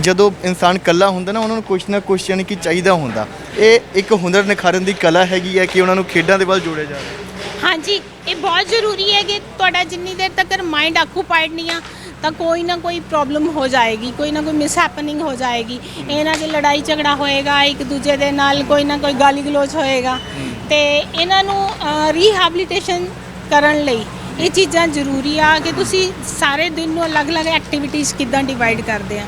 ਜਦੋਂ ਇਨਸਾਨ ਇਕੱਲਾ ਹੁੰਦਾ ਨਾ ਉਹਨਾਂ ਨੂੰ ਕੁਛ ਨਾ ਕੁਛ ਯਾਨੀ ਕਿ ਚਾਹੀਦਾ ਹੁੰਦਾ। ਇਹ ਇੱਕ ਹੁਨਰ ਨਿਖਾਰਨ ਦੀ ਕਲਾ ਹੈਗੀ ਹੈ ਕਿ ਉਹਨਾਂ ਨੂੰ ਖੇਡਾਂ ਦੇ ਵੱਲ ਜੋੜਿਆ ਜਾਵੇ। ਹਾਂਜੀ ਇਹ ਬਹੁਤ ਜ਼ਰੂਰੀ ਹੈ ਕਿ ਤੁਹਾਡਾ ਜਿੰਨੀ ਦੇਰ ਤੱਕ ਮਾਈਂਡ ਆਕੂਪਾਈਡ ਨਹੀਂ ਆ ਤਾਂ ਕੋਈ ਨਾ ਕੋਈ ਪ੍ਰੋਬਲਮ ਹੋ ਜਾਏਗੀ ਕੋਈ ਨਾ ਕੋਈ ਮਿਸ ਹੈਪਨਿੰਗ ਹੋ ਜਾਏਗੀ। ਇਹਨਾਂ 'ਚ ਲੜਾਈ ਝਗੜਾ ਹੋਏਗਾ ਇੱਕ ਦੂਜੇ ਦੇ ਨਾਲ ਕੋਈ ਨਾ ਕੋਈ ਗਾਲੀ ਗਲੋਚ ਹੋਏਗਾ। ਤੇ ਇਹਨਾਂ ਨੂੰ ਰੀਹੈਬਿਲਿਟੇਸ਼ਨ ਕਰਨ ਲਈ ਇਹ ਚੀਜ਼ਾਂ ਜ਼ਰੂਰੀ ਆ ਕਿ ਤੁਸੀਂ ਸਾਰੇ ਦਿਨ ਨੂੰ ਅਲੱਗ-ਅਲੱਗ ਐਕਟੀਵਿਟੀਜ਼ ਕਿੱਦਾਂ ਡਿਵਾਈਡ ਕਰਦੇ ਆ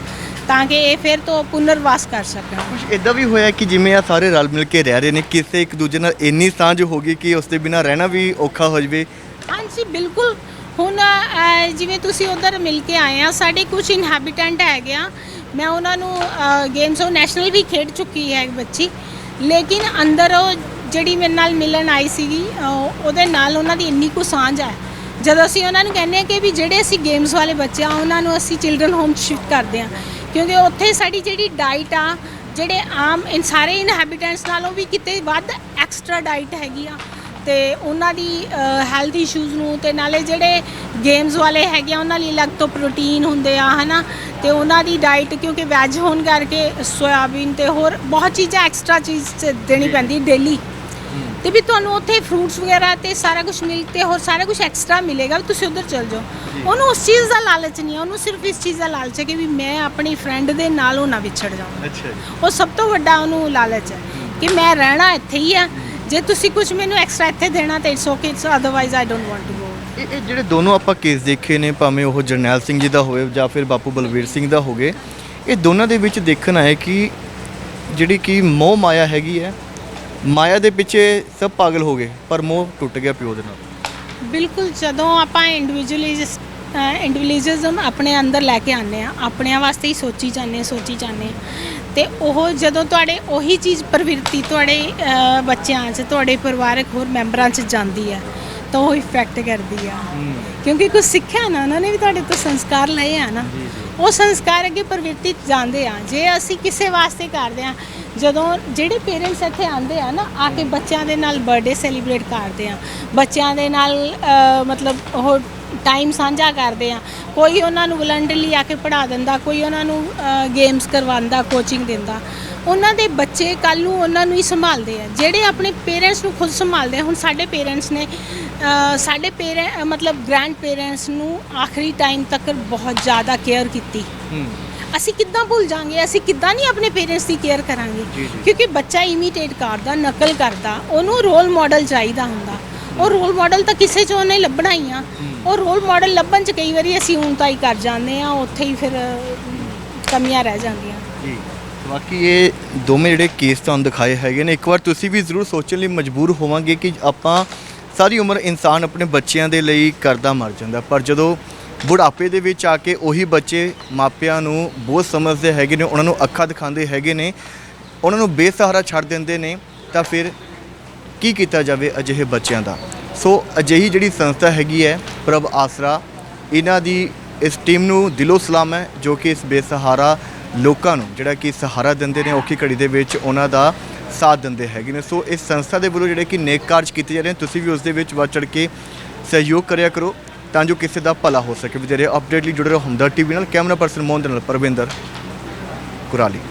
ਤਾਂ ਕਿ ਇਹ ਫਿਰ ਤੋਂ ਪੁਨਰਵਾਸ ਕਰ ਸਕਣ। ਕੁਝ ਇਦਾਂ ਵੀ ਹੋਇਆ ਕਿ ਜਿਵੇਂ ਆ ਸਾਰੇ ਰਲ ਮਿਲ ਕੇ ਰਹਿ ਰਹੇ ਨੇ ਕਿਸੇ ਇੱਕ ਦੂਜੇ ਨਾਲ ਇੰਨੀ ਸਾਂਝ ਹੋ ਗਈ ਕਿ ਉਸ ਦੇ ਬਿਨਾ ਰਹਿਣਾ ਵੀ ਔਖਾ ਹੋ ਜਾਵੇ? ਹਾਂਜੀ ਬਿਲਕੁਲ। ਹੁਣ ਅਹ, ਜਿਵੇਂ ਤੁਸੀਂ ਉਧਰ ਮਿਲ ਕੇ ਆਏ ਆ ਸਾਡੇ ਕੁਝ ਇਨਹੈਬੀਟੈਂਟ ਹੈਗੇ ਆ। ਮੈਂ ਉਹਨਾਂ ਨੂੰ ਗੇਮਸ ਉਹ ਨੈਸ਼ਨਲ ਵੀ ਖੇਡ ਚੁੱਕੀ ਹੈ ਬੱਚੀ। ਲੇਕਿਨ ਅੰਦਰ ਉਹ ਜਿਹੜੀ ਮੇਰੇ ਨਾਲ ਮਿਲਣ ਆਈ ਸੀਗੀ ਅਹ, ਉਹਦੇ ਨਾਲ ਉਹਨਾਂ ਦੀ ਇੰਨੀ ਕੁ ਸਾਂਝ ਹੈ ਜਦੋਂ ਅਸੀਂ ਉਹਨਾਂ ਨੂੰ ਕਹਿੰਦੇ ਆ ਕਿ ਵੀ ਜਿਹੜੇ ਅਸੀਂ ਗੇਮਸ ਵਾਲੇ ਬੱਚੇ ਆ ਉਹਨਾਂ ਨੂੰ ਅਸੀਂ ਚਿਲਡਰਨ ਹੋਮ ਸ਼ਿਫਟ ਕਰਦੇ ਆ ਕਿਉਂਕਿ ਉੱਥੇ ਸਾਡੀ ਜਿਹੜੀ ਡਾਈਟ ਆ ਜਿਹੜੇ ਆਮ ਇਨ ਸਾਰੇ ਇਨਹੈਬੀਟੈਂਟਸ ਨਾਲੋਂ ਵੀ ਕਿਤੇ ਵੱਧ ਐਕਸਟਰਾ ਡਾਈਟ ਹੈਗੀ ਆ। ਤੇ ਉਹਨਾਂ ਦੀ ਹੈਲਥ ਇਸ਼ੂਜ਼ ਨੂੰ ਤੇ ਨਾਲੇ ਜਿਹੜੇ ਗੇਮਸ ਵਾਲੇ ਹੈਗੇ ਆ ਉਹਨਾਂ ਲਈ ਅਲੱਗ ਤੋਂ ਪ੍ਰੋਟੀਨ ਹੁੰਦੇ ਆ ਹਨਾ? ਤੇ ਉਹਨਾਂ ਦੀ ਡਾਈਟ ਕਿਉਂਕਿ ਵੈਜ ਹੋਣ ਕਰਕੇ ਸੋਇਆਬੀਨ ਤੇ ਹੋਰ ਬਹੁਤ ਚੀਜ਼ਾਂ ਐਕਸਟਰਾ ਚੀਜ਼ ਦੇਣੀ ਪੈਂਦੀ ਡੇਲੀ ਤੇ ਵੀ ਤੁਹਾਨੂੰ ਉੱਥੇ ਫਰੂਟਸ ਵਗੈਰਾ ਤੇ ਸਾਰਾ ਕੁਝ ਮਿਲ ਤੇ ਹੋਰ ਸਾਰਾ ਕੁਝ ਐਕਸਟਰਾ ਮਿਲੇਗਾ ਵੀ ਤੁਸੀਂ ਉਧਰ ਚਲ ਜਾਓ। ਉਹਨੂੰ ਉਸ ਚੀਜ਼ ਦਾ ਲਾਲਚ ਨਹੀਂ ਹੈ ਉਹਨੂੰ ਸਿਰਫ ਇਸ ਚੀਜ਼ ਦਾ ਲਾਲਚ ਹੈ ਕਿ ਵੀ ਮੈਂ ਆਪਣੀ ਫਰੈਂਡ ਦੇ ਨਾਲੋਂ ਨਾ ਵਿਛੜ ਜਾਵਾਂ ਅੱਛਾ ਉਹ ਸਭ ਤੋਂ ਵੱਡਾ ਉਹਨੂੰ ਲਾਲਚ ਹੈ ਕਿ ਮੈਂ ਰਹਿਣਾ ਇੱਥੇ ਹੀ ਆ ਜੇ। ਤੁਸੀਂ ਕੁਝ ਮੈਨੂੰ ਐਕਸਟਰਾ ਇੱਥੇ ਦੇਣਾ ਤੇ it's okay it's otherwise I don't want to go ਇਹ ਇਹ ਜਿਹੜੇ ਦੋਨੋਂ ਆਪਾਂ ਕੇਸ ਦੇਖੇ ਨੇ ਭਾਵੇਂ ਉਹ ਜਰਨੈਲ ਸਿੰਘ ਜੀ ਦਾ ਹੋਵੇ ਜਾਂ ਫਿਰ ਬਾਪੂ ਬਲਵੀਰ ਸਿੰਘ ਦਾ ਹੋਵੇ ਇਹ ਦੋਨਾਂ ਦੇ ਵਿੱਚ ਦੇਖਣ ਆਇਆ ਕਿ ਜਿਹੜੀ ਕਿ ਮੋਹ ਮਾਇਆ ਹੈਗੀ ਹੈ ਮਾਇਆ ਦੇ ਪਿੱਛੇ ਸਭ ਪਾਗਲ ਹੋ ਗਏ ਪਰ ਮੋਹ ਟੁੱਟ ਗਿਆ ਪਿਓ ਦੇ ਨਾਲ। ਬਿਲਕੁਲ ਜਦੋਂ ਆਪਾਂ ਇੰਡੀਵਿਜੂਅਲਿਸ ਇੰਡੀਵਿਜੂਅਲਿਜ਼ਮ ਆਪਣੇ ਅੰਦਰ ਲੈ ਕੇ ਆਉਂਦੇ ਆ ਆਪਣਿਆਂ ਵਾਸਤੇ ਹੀ ਸੋਚੀ ਜਾਂਦੇ ਹਾਂ ਸੋਚੀ ਜਾਂਦੇ ਹਾਂ। ਤੇ ਉਹ ਜਦੋਂ ਤੁਹਾਡੇ ਉਹੀ ਚੀਜ਼ ਪ੍ਰਵਿਰਤੀ ਤੁਹਾਡੇ ਬੱਚਿਆਂ 'ਚ ਤੁਹਾਡੇ ਪਰਿਵਾਰਕ ਹੋਰ ਮੈਂਬਰਾਂ 'ਚ ਜਾਂਦੀ ਹੈ ਤਾਂ ਉਹ ਇਫੈਕਟ ਕਰਦੀ ਆ। ਕਿਉਂਕਿ ਕੁਝ ਸਿੱਖਿਆ ਨਾ ਉਹਨਾਂ ਨੇ ਵੀ ਤੁਹਾਡੇ ਤੋਂ ਸੰਸਕਾਰ ਲਏ ਆ ਨਾ। ਉਹ ਸੰਸਕਾਰ ਅੱਗੇ ਪ੍ਰਵਿਰਤੀ ਜਾਂਦੇ ਆ। ਜੇ ਅਸੀਂ ਕਿਸੇ ਵਾਸਤੇ ਕਰਦੇ ਆ ਜਦੋਂ ਜਿਹੜੇ ਪੇਰੈਂਟਸ ਇੱਥੇ ਆਉਂਦੇ ਆ ਨਾ, ਆ ਕੇ ਬੱਚਿਆਂ ਦੇ ਨਾਲ ਬਰਥਡੇ ਸੈਲੀਬ੍ਰੇਟ ਕਰਦੇ ਆ। ਬੱਚਿਆਂ ਦੇ ਨਾਲ ਮਤਲਬ ਉਹ ਟਾਈਮ ਸਾਂਝਾ ਕਰਦੇ ਆ। ਕੋਈ ਉਹਨਾਂ ਨੂੰ ਵਲੰਟਰਲੀ ਆ ਕੇ ਪੜਾ ਦਿੰਦਾ, ਕੋਈ ਉਹਨਾਂ ਨੂੰ ਗੇਮਸ ਕਰਵਾਉਂਦਾ ਕੋਚਿੰਗ ਦਿੰਦਾ। ਉਹਨਾਂ ਦੇ ਬੱਚੇ ਕੱਲ ਨੂੰ ਉਹਨਾਂ ਨੂੰ ਹੀ ਸੰਭਾਲਦੇ ਆ। ਜਿਹੜੇ ਆਪਣੇ ਪੇਰੈਂਟਸ ਨੂੰ ਖੁਦ ਸੰਭਾਲਦੇ ਆ, ਹੁਣ ਸਾਡੇ ਪੇਰੈਂਟਸ ਨੇ ਸਾਡੇ ਪੇਰੈਂਟ ਮਤਲਬ ਗ੍ਰੈਂਡ ਪੇਰੈਂਟਸ ਨੂੰ ਆਖਰੀ ਟਾਈਮ ਤੱਕ ਬਹੁਤ ਜ਼ਿਆਦਾ ਕੇਅਰ ਕੀਤੀ। ਅਸੀਂ ਕਿੱਦਾਂ ਭੁੱਲ ਜਾਾਂਗੇ ਅਸੀਂ ਕਿੱਦਾਂ ਨਹੀਂ ਆਪਣੇ ਪੇਰੈਂਟਸ ਦੀ ਕੇਅਰ ਕਰਾਂਗੇ। ਕਿਉਂਕਿ ਬੱਚਾ ਇਮੀਟੇਟ ਕਰਦਾ ਨਕਲ ਕਰਦਾ ਉਹਨੂੰ ਰੋਲ ਮਾਡਲ ਚਾਹੀਦਾ ਹੁੰਦਾ। ਉਹ ਰੋਲ ਮਾਡਲ ਤਾਂ ਕਿਸੇ ਚੋਂ ਨਹੀਂ ਲੱਭਣਾ ਹੀ ਆ। ਉਹ ਰੋਲ ਮਾਡਲ ਲੱਭਣ ਚ ਕਈ ਵਾਰੀ ਅਸੀਂ ਹੁਣ ਤਾਂ ਹੀ ਕਰ ਜਾਂਦੇ ਆ ਉੱਥੇ ਹੀ ਫਿਰ ਕਮੀਆਂ ਰਹਿ ਜਾਂਦੀਆਂ। ਜੀ। ਬਾਕੀ ਇਹ ਦੋਵੇਂ ਜਿਹੜੇ ਕੇਸ ਤੁਹਾਨੂੰ ਦਿਖਾਏ ਹੈਗੇ ਨੇ ਇੱਕ ਵਾਰ ਤੁਸੀਂ ਵੀ ਜ਼ਰੂਰ ਸੋਚਣ ਲਈ ਮਜਬੂਰ ਹੋਵਾਂਗੇ ਕਿ ਆਪਾਂ ਸਾਰੀ ਉਮਰ ਇਨਸਾਨ ਆਪਣੇ ਬੱਚਿਆਂ ਦੇ ਲਈ ਕਰਦਾ ਮਰ ਜਾਂਦਾ। ਪਰ ਜਦੋਂ ਬੁਢਾਪੇ ਦੇ ਵਿੱਚ ਆ ਕੇ ਉਹੀ ਬੱਚੇ ਮਾਪਿਆਂ ਨੂੰ ਬਹੁਤ ਸਮਝਦੇ ਹੈਗੇ ਨੇ, ਉਹਨਾਂ ਨੂੰ ਅੱਖਾਂ ਦਿਖਾਉਂਦੇ ਹੈਗੇ ਨੇ, ਉਹਨਾਂ ਨੂੰ ਬੇਸਹਾਰਾ ਛੱਡ ਦਿੰਦੇ ਨੇ, ਤਾਂ ਫਿਰ ਕੀ ਕੀਤਾ ਜਾਵੇ ਅਜਿਹੇ ਬੱਚਿਆਂ ਦਾ? ਸੋ ਅਜਿਹੀ ਜਿਹੜੀ ਸੰਸਥਾ ਹੈਗੀ ਹੈ ਪ੍ਰਭ ਆਸਰਾ, ਇਹਨਾਂ ਦੀ ਇਸ ਟੀਮ ਨੂੰ ਦਿਲੋਂ ਸਲਾਮ ਹੈ, ਜੋ ਕਿ ਇਸ ਬੇਸਹਾਰਾ ਲੋਕਾਂ ਨੂੰ, ਜਿਹੜਾ ਕਿ ਸਹਾਰਾ ਦਿੰਦੇ ਨੇ, ਔਖੀ ਘੜੀ ਦੇ ਵਿੱਚ ਉਹਨਾਂ ਦਾ ਸਾਥ ਦਿੰਦੇ ਹੈਗੇ ਨੇ। ਸੋ ਇਸ ਸੰਸਥਾ ਦੇ ਵੱਲੋਂ ਜਿਹੜੇ ਕਿ ਨੇਕ ਕਾਰਜ ਕੀਤੇ ਜਾ ਰਹੇ ਨੇ, ਤੁਸੀਂ ਵੀ ਉਸ ਦੇ ਵਿੱਚ ਵੱਧ ਚੜ ਕੇ ਸਹਿਯੋਗ ਕਰਿਆ ਕਰੋ। ਤਾਂ ਜੋ ਕਿਸੇ ਦਾ ਭਲਾ ਹੋ ਸਕੇ। ਵਧੇਰੇ ਅਪਡੇਟ ਲਈ ਜੁੜੇ ਰਹੋ ਹਮਦਰ ਟੀਵੀ ਨਾਲ। ਕੈਮਰਾ ਪਰਸਨ ਮੋਹਨ ਦੇ ਨਾਲ ਪਰਵਿੰਦਰ ਕੁਰਾਲੀ।